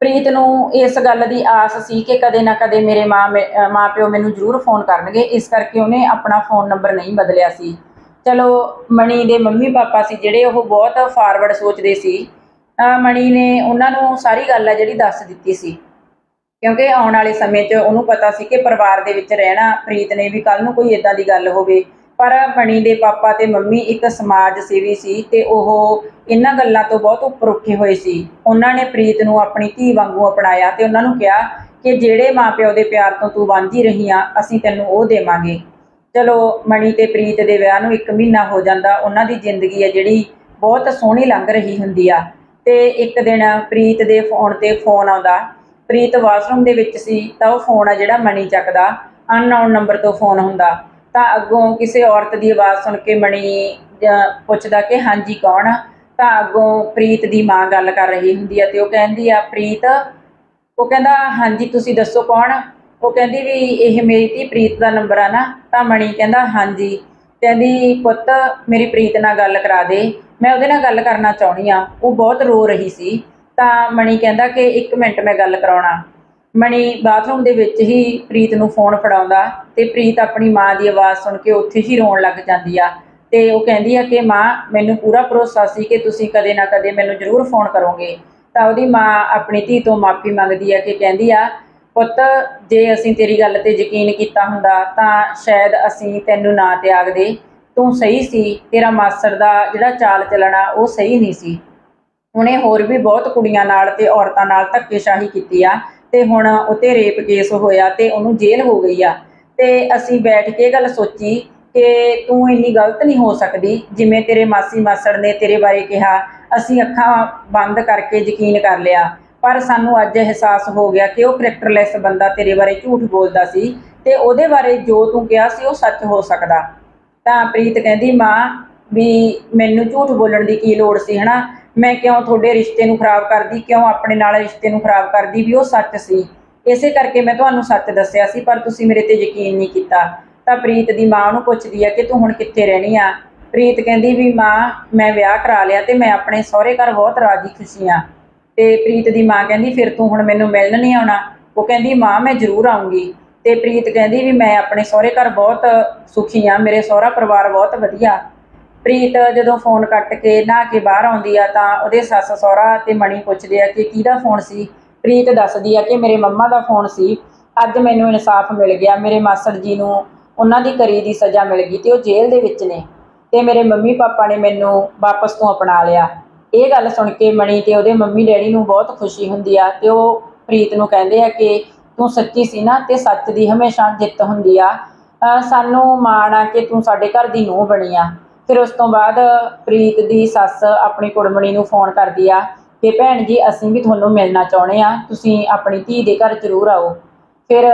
Speaker 1: ਪ੍ਰੀਤ ਨੂੰ ਇਸ ਗੱਲ ਦੀ ਆਸ ਸੀ ਕਿ ਕਦੇ ਨਾ ਕਦੇ ਮੇਰੇ ਮਾਂ ਮੇ- ਮਾਂ ਪਿਓ ਮੈਨੂੰ ਜ਼ਰੂਰ ਫੋਨ ਕਰਨਗੇ, ਇਸ ਕਰਕੇ ਉਹਨੇ ਆਪਣਾ ਫੋਨ ਨੰਬਰ ਨਹੀਂ ਬਦਲਿਆ ਸੀ। ਚਲੋ, ਮਣੀ ਦੇ ਮੰਮੀ ਪਾਪਾ ਸੀ ਜਿਹੜੇ ਉਹ ਬਹੁਤ ਫਾਰਵਰਡ ਸੋਚਦੇ ਸੀ। ਮਣੀ ਨੇ ਉਹਨਾਂ ਨੂੰ ਸਾਰੀ ਗੱਲ ਆ ਜਿਹੜੀ ਦੱਸ ਦਿੱਤੀ ਸੀ। ਕਿਉਂਕਿ ਆਉਣ ਵਾਲੇ ਸਮੇਂ 'ਚ ਉਹਨੂੰ ਪਤਾ ਸੀ ਕਿ ਪਰਿਵਾਰ ਦੇ ਵਿੱਚ ਰਹਿਣਾ ਪ੍ਰੀਤ ਨੇ ਵੀ ਕੱਲ ਨੂੰ ਕੋਈ ਇਦਾਂ ਦੀ ਗੱਲ ਹੋਵੇ। ਪਰ ਮਣੀ ਦੇ ਪਾਪਾ ਤੇ ਮੰਮੀ ਇੱਕ ਸਮਾਜ ਸੇਵੀ ਸੀ ਤੇ ਉਹ ਇਹਨਾਂ ਗੱਲਾਂ ਤੋਂ ਬਹੁਤ ਉੱਪਰ ਉੱਠੇ ਹੋਏ ਸੀ। ਉਹਨਾਂ ਨੇ ਪ੍ਰੀਤ ਨੂੰ ਆਪਣੀ ਧੀ ਵਾਂਗੂ ਅਪਣਾਇਆ ਤੇ ਉਹਨਾਂ ਨੂੰ ਕਿਹਾ ਕਿ ਜਿਹੜੇ ਮਾਪਿਓ ਦੇ ਪਿਆਰ ਤੋਂ ਤੂੰ ਵਾਂਝੀ ਰਹੀ ਆ, ਅਸੀਂ ਤੈਨੂੰ ਉਹ ਦੇਵਾਂਗੇ। ਚਲੋ, ਮਣੀ ਤੇ ਪ੍ਰੀਤ ਦੇ ਵਿਆਹ ਨੂੰ 1 ਮਹੀਨਾ ਹੋ ਜਾਂਦਾ, ਉਹਨਾਂ ਦੀ ਜ਼ਿੰਦਗੀ ਹੈ ਜਿਹੜੀ ਬਹੁਤ ਸੋਹਣੀ ਲੰਘ ਰਹੀ ਹੁੰਦੀ ਆ। ਤੇ ਇੱਕ ਦਿਨ ਪ੍ਰੀਤ ਦੇ ਫੋਨ ਤੇ ਫੋਨ ਆਉਂਦਾ ਪ੍ਰੀਤ ਵਾਸ਼ਰੂਮ ਦੇ ਵਿੱਚ ਸੀ ਤਾਂ ਉਹ ਫੋਨ ਆ ਜਿਹੜਾ ਮਣੀ ਚੱਕਦਾ, ਅਨਨੋਨ ਨੰਬਰ ਤੋਂ ਫੋਨ ਹੁੰਦਾ। ਤਾਂ ਅੱਗੋਂ ਕਿਸੇ ਔਰਤ ਦੀ ਆਵਾਜ਼ ਸੁਣ ਕੇ ਮਣੀ ਪੁੱਛਦਾ ਕਿ ਹਾਂਜੀ, ਕੌਣ ਤਾਂ ਅੱਗੋਂ ਪ੍ਰੀਤ ਦੀ ਮਾਂ ਗੱਲ ਕਰ ਰਹੀ ਹੁੰਦੀ ਆ ਤੇ ਉਹ ਕਹਿੰਦੀ ਆ, ਪ੍ਰੀਤ। ਉਹ ਕਹਿੰਦਾ, ਹਾਂਜੀ, ਤੁਸੀਂ ਦੱਸੋ ਕੌਣ ਉਹ ਕਹਿੰਦੀ ਵੀ, ਇਹ ਮੇਰੀ ਧੀ ਪ੍ਰੀਤ ਦਾ ਨੰਬਰ ਆ ਨਾ। ਤਾਂ ਮਣੀ ਕਹਿੰਦਾ, ਹਾਂਜੀ। ਕਹਿੰਦੀ, ਪੁੱਤ, ਮੇਰੀ ਪ੍ਰੀਤ ਨਾਲ ਗੱਲ ਕਰਾ ਦੇ। ਮੈਂ ਉਹਦੇ ਨਾਲ ਗੱਲ ਕਰਨਾ ਚਾਹੁੰਦੀ ਆ। ਉਹ ਬਹੁਤ ਰੋ ਰਹੀ ਸੀ। ਤਾਂ ਮਣੀ ਕਹਿੰਦਾ ਕਿ 1 ਮਿੰਟ ਮੈਂ ਗੱਲ ਕਰਾਉਣਾ। ਮਣੀ ਬਾਥਰੂਮ ਦੇ ਵਿੱਚ ਹੀ ਪ੍ਰੀਤ ਨੂੰ ਫੋਨ ਫੜਾਉਂਦਾ ਤੇ ਪ੍ਰੀਤ ਆਪਣੀ ਮਾਂ ਦੀ ਆਵਾਜ਼ ਸੁਣ ਕੇ ਉੱਥੇ ਹੀ ਰੋਣ ਲੱਗ ਜਾਂਦੀ ਆ। ਤੇ ਉਹ ਕਹਿੰਦੀ ਆ ਕਿ ਮਾਂ, ਮੈਨੂੰ ਪੂਰਾ ਭਰੋਸਾ ਸੀ ਕਿ ਤੁਸੀਂ ਕਦੇ ਨਾ ਕਦੇ ਮੈਨੂੰ ਜ਼ਰੂਰ ਫੋਨ ਕਰੋਗੇ। ਤਾਂ ਉਹਦੀ ਮਾਂ ਆਪਣੀ ਧੀ ਤੋਂ ਮਾਫੀ ਮੰਗਦੀ ਆ ਕਿ ਕਹਿੰਦੀ ਆ, ਪੁੱਤ, ਜੇ ਅਸੀਂ ਤੇਰੀ ਗੱਲ ਤੇ ਯਕੀਨ ਕੀਤਾ ਹੁੰਦਾ ਤਾਂ ਸ਼ਾਇਦ ਅਸੀਂ ਤੈਨੂੰ ਨਾ ਤਿਆਗਦੇ। ਤੂੰ ਸਹੀ ਸੀ, ਤੇਰਾ ਮਾਸਰ ਦਾ ਜਿਹੜਾ ਚਾਲ ਚੱਲਣਾ ਉਹ ਸਹੀ ਨਹੀਂ ਸੀ। ਉਹਨੇ ਹੋਰ ਵੀ ਬਹੁਤ ਕੁੜੀਆਂ ਨਾਲ ਤੇ ਔਰਤਾਂ ਨਾਲ ਧੱਕੇਸ਼ਾਹੀ ਕੀਤੀ ਆ ਤੇ ਹੁਣ ਉਤੇ ਰੇਪ ਕੇਸ ਹੋਇਆ ਤੇ ਉਹਨੂੰ ਜੇਲ੍ਹ ਹੋ ਗਈ ਆ। ਤੇ ਅਸੀਂ ਬੈਠ ਕੇ ਇਹ ਗੱਲ ਸੋਚੀ ਕਿ ਤੂੰ ਇੰਨੀ ਗਲਤ ਨਹੀਂ ਹੋ ਸਕਦੀ, ਜਿਵੇਂ ਤੇਰੇ ਮਾਸੀ ਮਾਸੜ ਨੇ ਤੇਰੇ ਬਾਰੇ ਕਿਹਾ, ਅਸੀਂ ਅੱਖਾਂ ਬੰਦ ਕਰਕੇ ਯਕੀਨ ਕਰ ਲਿਆ। ਪਰ ਸਾਨੂੰ ਅੱਜ ਅਹਿਸਾਸ ਹੋ ਗਿਆ ਕਿ ਉਹ ਕਰੈਕਟਰਲੈਸ ਬੰਦਾ ਤੇਰੇ ਬਾਰੇ ਝੂਠ ਬੋਲਦਾ ਸੀ ਤੇ ਉਹਦੇ ਬਾਰੇ ਜੋ ਤੂੰ ਕਿਹਾ ਸੀ ਉਹ ਸੱਚ ਹੋ ਸਕਦਾ। ਤਾਂ ਪ੍ਰੀਤ ਕਹਿੰਦੀ, ਮਾਂ, ਵੀ ਮੈਨੂੰ ਝੂਠ ਬੋਲਣ ਦੀ ਕੀ ਲੋੜ ਸੀ, ਹਨਾ? ਮੈਂ ਕਿਉਂ ਤੁਹਾਡੇ ਰਿਸ਼ਤੇ ਨੂੰ ਖਰਾਬ ਕਰਦੀ, ਕਿਉਂ ਆਪਣੇ ਨਾਲ ਰਿਸ਼ਤੇ ਨੂੰ ਖਰਾਬ ਕਰਦੀ ਵੀ ਉਹ ਸੱਚ ਸੀ। ਇਸੇ ਕਰਕੇ ਮੈਂ ਤੁਹਾਨੂੰ ਸੱਚ ਦੱਸਿਆ ਸੀ, ਪਰ ਤੁਸੀਂ ਮੇਰੇ ਤੇ ਯਕੀਨ ਨਹੀਂ ਕੀਤਾ। ਤਾਂ ਪ੍ਰੀਤ ਦੀ ਮਾਂ ਉਹਨੂੰ ਪੁੱਛਦੀ ਆ ਕਿ ਤੂੰ ਹੁਣ ਕਿੱਥੇ ਰਹਿਣੀ ਆ? ਪ੍ਰੀਤ ਕਹਿੰਦੀ ਵੀ ਮਾਂ, ਮੈਂ ਵਿਆਹ ਕਰਾ ਲਿਆ ਤੇ ਮੈਂ ਆਪਣੇ ਸਹੁਰੇ ਘਰ ਬਹੁਤ ਰਾਜੀ ਖੁਸ਼ੀ ਆ। ਤੇ ਪ੍ਰੀਤ ਦੀ ਮਾਂ ਕਹਿੰਦੀ, ਫਿਰ ਤੂੰ ਹੁਣ ਮੈਨੂੰ ਮਿਲਣ ਨਹੀਂ ਆਉਣਾ। ਉਹ ਕਹਿੰਦੀ, ਮਾਂ, ਮੈਂ ਜ਼ਰੂਰ ਆਉਂਗੀ ਤੇ ਪ੍ਰੀਤ ਕਹਿੰਦੀ ਵੀ ਮੈਂ ਆਪਣੇ ਸਹੁਰੇ ਘਰ ਬਹੁਤ ਸੁਖੀ ਆ, ਮੇਰੇ ਸਹੁਰਾ ਪਰਿਵਾਰ ਬਹੁਤ ਵਧੀਆ। ਪ੍ਰੀਤ ਜਦੋਂ ਫੋਨ ਕੱਟ ਕੇ ਨਹਾ ਕੇ ਬਾਹਰ ਆਉਂਦੀ ਆ ਤਾਂ ਉਹਦੇ ਸੱਸ ਸਹੁਰਾ ਤੇ ਮਣੀ ਪੁੱਛਦੇ ਆ ਕਿ ਕਿਹਦਾ ਫੋਨ ਸੀ? ਪ੍ਰੀਤ ਦੱਸਦੀ ਆ ਕਿ ਮੇਰੇ ਮੰਮਾ ਦਾ ਫੋਨ ਸੀ। ਅੱਜ ਮੈਨੂੰ ਇਨਸਾਫ ਮਿਲ ਗਿਆ। ਮੇਰੇ ਮਾਸੜ ਜੀ ਨੂੰ ਉਹਨਾਂ ਦੀ ਕਰੀ ਦੀ ਸਜ਼ਾ ਮਿਲ ਗਈ ਤੇ ਉਹ ਜੇਲ੍ਹ ਦੇ ਵਿੱਚ ਨੇ ਤੇ ਮੇਰੇ ਮੰਮੀ ਪਾਪਾ ਨੇ ਮੈਨੂੰ ਵਾਪਸ ਤੋਂ ਅਪਣਾ ਲਿਆ। ਇਹ ਗੱਲ ਸੁਣ ਕੇ ਮਣੀ ਤੇ ਉਹਦੇ ਮੰਮੀ ਡੈਡੀ ਨੂੰ ਬਹੁਤ ਖੁਸ਼ੀ ਹੁੰਦੀ ਆ ਤੇ ਉਹ ਪ੍ਰੀਤ ਨੂੰ ਕਹਿੰਦੇ ਆ ਕਿ ਤੂੰ ਸੱਚੀ ਸੀ ਨਾ ਤੇ ਸੱਚ ਦੀ ਹਮੇਸ਼ਾ ਜਿੱਤ ਹੁੰਦੀ ਆ। ਸਾਨੂੰ ਮਾਣ ਆ ਕਿ ਤੂੰ ਸਾਡੇ ਘਰ ਦੀ ਨੂੰਹ ਬਣੀ ਆ। ਫਿਰ ਉਸ ਤੋਂ ਬਾਅਦ ਪ੍ਰੀਤ ਦੀ ਸੱਸ ਆਪਣੀ ਕੁੜਮਣੀ ਨੂੰ ਫੋਨ ਕਰਦੀ ਆ ਕਿ ਭੈਣ ਜੀ, ਅਸੀਂ ਵੀ ਤੁਹਾਨੂੰ ਮਿਲਣਾ ਚਾਹੁੰਦੇ ਆ, ਤੁਸੀਂ ਆਪਣੀ ਧੀ ਦੇ ਘਰ ਜ਼ਰੂਰ ਆਓ। ਫਿਰ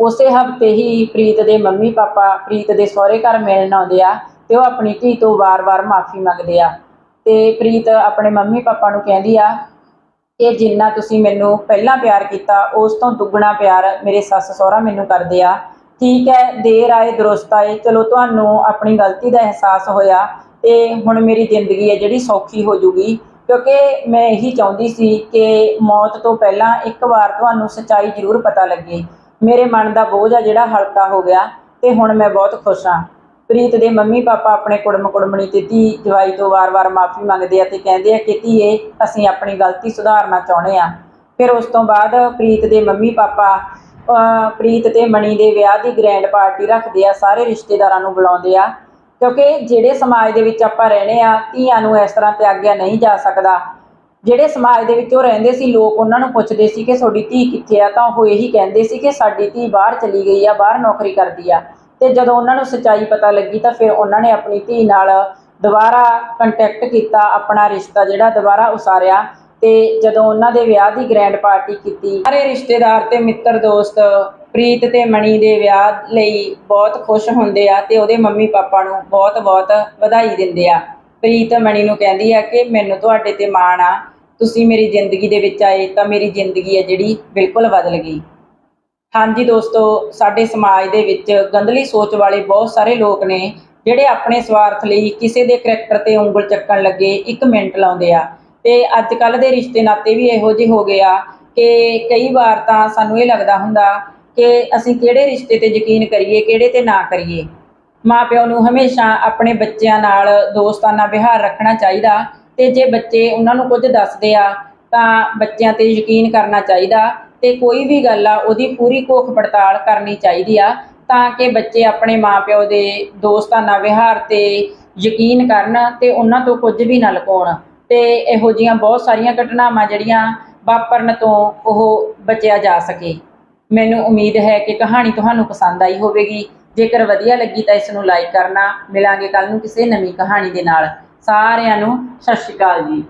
Speaker 1: ਉਸੇ ਹਫ਼ਤੇ ਹੀ ਪ੍ਰੀਤ ਦੇ ਮੰਮੀ ਪਾਪਾ, ਪ੍ਰੀਤ ਦੇ ਸਹੁਰੇ ਘਰ ਮਿਲਣ ਆਉਂਦੇ ਆ ਤੇ ਉਹ ਆਪਣੀ ਧੀ ਤੋਂ ਵਾਰ-ਵਾਰ ਮਾਫੀ ਮੰਗਦੇ ਆ। ਤੇ ਪ੍ਰੀਤ ਆਪਣੇ ਮੰਮੀ ਪਾਪਾ ਨੂੰ ਕਹਿੰਦੀ ਆ ਕਿ ਜਿੰਨਾ ਤੁਸੀਂ ਮੈਨੂੰ ਪਹਿਲਾਂ ਪਿਆਰ ਕੀਤਾ, ਉਸ ਤੋਂ ਦੁੱਗਣਾ ਪਿਆਰ ਮੇਰੇ ਸੱਸ ਸਹੁਰਾ ਮੈਨੂੰ ਕਰਦੇ ਆ। ਠੀਕ ਹੈ, ਦੇਰ ਆਏ, ਦਰੁਸਤ ਆਏ, ਚਲੋ ਤੁਹਾਨੂੰ ਆਪਣੀ ਗਲਤੀ ਦਾ ਅਹਿਸਾਸ ਹੋਇਆ ਤੇ ਹੁਣ ਮੇਰੀ ਜ਼ਿੰਦਗੀ ਹੈ ਜਿਹੜੀ ਸੌਖੀ ਹੋ ਜੂਗੀ। ਕਿਉਂਕਿ ਮੈਂ ਇਹੀ ਚਾਹੁੰਦੀ ਸੀ ਕਿ ਮੌਤ ਤੋਂ ਪਹਿਲਾਂ ਇੱਕ ਵਾਰ ਤੁਹਾਨੂੰ ਸੱਚਾਈ ਜ਼ਰੂਰ ਪਤਾ ਲੱਗੇ। ਮੇਰੇ ਮਨ ਦਾ ਬੋਝ ਆ ਜਿਹੜਾ ਹਲਕਾ ਹੋ ਗਿਆ ਤੇ ਹੁਣ ਮੈਂ ਬਹੁਤ ਖੁਸ਼ ਹਾਂ। ਪ੍ਰੀਤ ਦੇ ਮੰਮੀ ਪਾਪਾ ਆਪਣੇ ਕੁੜਮ ਕੁੜਮਣੀ ਤੇ ਧੀ ਜਵਾਈ ਤੋਂ ਵਾਰ-ਵਾਰ ਮਾਫੀ ਮੰਗਦੇ ਆ ਤੇ ਕਹਿੰਦੇ ਆ ਕਿ ਧੀਏ, ਅਸੀਂ ਆਪਣੀ ਗਲਤੀ ਸੁਧਾਰਨਾ ਚਾਹੁੰਦੇ ਆ। ਫਿਰ ਉਸ ਤੋਂ ਬਾਅਦ ਪ੍ਰੀਤ ਦੇ ਮੰਮੀ ਪਾਪਾ ਪ੍ਰੀਤ ਤੇ ਮਣੀ ਦੇ ਵਿਆਹ ਦੀ ਗ੍ਰੈਂਡ ਪਾਰਟੀ ਰੱਖਦੇ ਆ, ਸਾਰੇ ਰਿਸ਼ਤੇਦਾਰਾਂ ਨੂੰ ਬੁਲਾਉਂਦੇ ਆ। ਕਿਉਂਕਿ ਜਿਹੜੇ ਸਮਾਜ ਦੇ ਵਿੱਚ ਆਪਾਂ ਰਹਿਣੇ ਆ, ਧੀਆਂ ਨੂੰ ਇਸ ਤਰ੍ਹਾਂ ਤਿਆਗਿਆ ਨਹੀਂ ਜਾ ਸਕਦਾ। ਜਿਹੜੇ ਸਮਾਜ ਦੇ ਵਿੱਚ ਉਹ ਰਹਿੰਦੇ ਸੀ, ਲੋਕ ਉਹਨਾਂ ਨੂੰ ਪੁੱਛਦੇ ਸੀ ਕਿ ਤੁਹਾਡੀ ਧੀ ਕਿੱਥੇ ਆ, ਤਾਂ ਉਹ ਇਹੀ ਕਹਿੰਦੇ ਸੀ ਕਿ ਸਾਡੀ ਧੀ ਬਾਹਰ ਚਲੀ ਗਈ ਆ, ਬਾਹਰ ਨੌਕਰੀ ਕਰਦੀ ਆ। ਤੇ ਜਦੋਂ ਉਹਨਾਂ ਨੂੰ ਸੱਚਾਈ ਪਤਾ ਲੱਗੀ, ਤਾਂ ਫਿਰ ਉਹਨਾਂ ਨੇ ਆਪਣੀ ਧੀ ਨਾਲ ਦੁਬਾਰਾ ਕੰਟੈਕਟ ਕੀਤਾ, ਆਪਣਾ ਰਿਸ਼ਤਾ ਜਿਹੜਾ ਦੁਬਾਰਾ ਉਸਾਰਿਆ। ਤੇ ਜਦੋਂ ਉਹਨਾਂ ਦੇ ਵਿਆਹ ਦੀ ਗ੍ਰੈਂਡ ਪਾਰਟੀ ਕੀਤੀ, ਸਾਰੇ ਰਿਸ਼ਤੇਦਾਰ ਤੇ ਮਿੱਤਰ ਦੋਸਤ, ਪ੍ਰੀਤ ਤੇ ਮਣੀ ਦੇ ਵਿਆਹ ਲਈ ਬਹੁਤ ਖੁਸ਼ ਹੁੰਦੇ ਆ ਤੇ ਉਹਦੇ ਮੰਮੀ ਪਾਪਾ ਨੂੰ ਬਹੁਤ-ਬਹੁਤ ਵਧਾਈ ਦਿੰਦੇ ਆ। ਪ੍ਰੀਤ ਮਣੀ ਨੂੰ ਕਹਿੰਦੀ ਆ ਕਿ ਮੈਨੂੰ ਤੁਹਾਡੇ ਤੇ ਮਾਣ ਆ, ਤੁਸੀਂ ਮੇਰੀ ਜ਼ਿੰਦਗੀ ਦੇ ਵਿੱਚ ਆਏ ਤਾਂ ਮੇਰੀ ਜ਼ਿੰਦਗੀ ਹੈ ਜਿਹੜੀ ਬਿਲਕੁਲ ਬਦਲ ਗਈ। ਹਾਂਜੀ ਦੋਸਤੋ, ਸਾਡੇ ਸਮਾਜ ਦੇ ਵਿੱਚ ਗੰਦਲੀ ਸੋਚ ਵਾਲੇ ਬਹੁਤ ਸਾਰੇ ਲੋਕ ਨੇ ਜਿਹੜੇ ਆਪਣੇ ਸਵਾਰਥ ਲਈ ਕਿਸੇ ਦੇ ਕਰੈਕਟਰ ਤੇ ਉਂਗਲ ਚੱਕਣ ਲੱਗੇ ਇੱਕ ਮਿੰਟ ਲਾਉਂਦੇ ਆ। ਤੇ ਅੱਜ ਕੱਲ ਦੇ ਰਿਸ਼ਤੇ ਨਾਤੇ ਵੀ ਇਹੋ ਜਿਹੇ ਹੋ ਗਏ ਆ ਕਿ ਕਈ ਵਾਰ ਤਾਂ ਸਾਨੂੰ ਇਹ ਲੱਗਦਾ ਹੁੰਦਾ ਕਿ ਅਸੀਂ ਕਿਹੜੇ ਰਿਸ਼ਤੇ ਤੇ ਯਕੀਨ ਕਰੀਏ, ਕਿਹੜੇ ਤੇ ਨਾ ਕਰੀਏ। ਮਾਪਿਆਂ ਨੂੰ ਹਮੇਸ਼ਾ ਆਪਣੇ ਬੱਚਿਆਂ ਨਾਲ ਦੋਸਤਾਨਾ ਵਿਹਾਰ ਰੱਖਣਾ ਚਾਹੀਦਾ ਤੇ ਜੇ ਬੱਚੇ ਉਹਨਾਂ ਨੂੰ ਕੁਝ ਦੱਸਦੇ ਆ ਤਾਂ ਬੱਚਿਆਂ ਤੇ ਯਕੀਨ ਕਰਨਾ ਚਾਹੀਦਾ ਤੇ ਕੋਈ ਵੀ ਗੱਲ ਆ, ਉਹਦੀ ਪੂਰੀ ਕੋਖ ਪੜਤਾਲ ਕਰਨੀ ਚਾਹੀਦੀ ਆ ਤਾਂ ਕਿ ਬੱਚੇ ਆਪਣੇ ਮਾਪਿਓ ਦੇ ਦੋਸਤਾਨਾ ਵਿਹਾਰ ਤੇ ਯਕੀਨ ਕਰਨ ਤੇ ਉਹਨਾਂ ਤੋਂ ਕੁਝ ਵੀ ਨਾ ਲੁਕਾਉਣ। ਤੇ ਇਹੋ ਜੀਆਂ ਬਹੁਤ ਸਾਰੀਆਂ ਘਟਨਾਵਾਂ ਜਿਹੜੀਆਂ ਵਾਪਰਨ ਤੋਂ ਉਹ ਬਚਿਆ ਜਾ ਸਕੇ। ਮੈਨੂੰ ਉਮੀਦ ਹੈ ਕਿ ਕਹਾਣੀ ਤੁਹਾਨੂੰ ਪਸੰਦ ਆਈ ਹੋਵੇਗੀ। ਜੇਕਰ ਵਧੀਆ ਲੱਗੀ ਤਾਂ ਇਸ ਨੂੰ ਲਾਈਕ ਕਰਨਾ। ਮਿਲਾਂਗੇ ਕੱਲ ਨੂੰ ਕਿਸੇ ਨਵੀਂ ਕਹਾਣੀ ਦੇ ਨਾਲ। ਸਾਰਿਆਂ ਨੂੰ ਸਤਿ ਸ਼੍ਰੀ ਅਕਾਲ ਜੀ।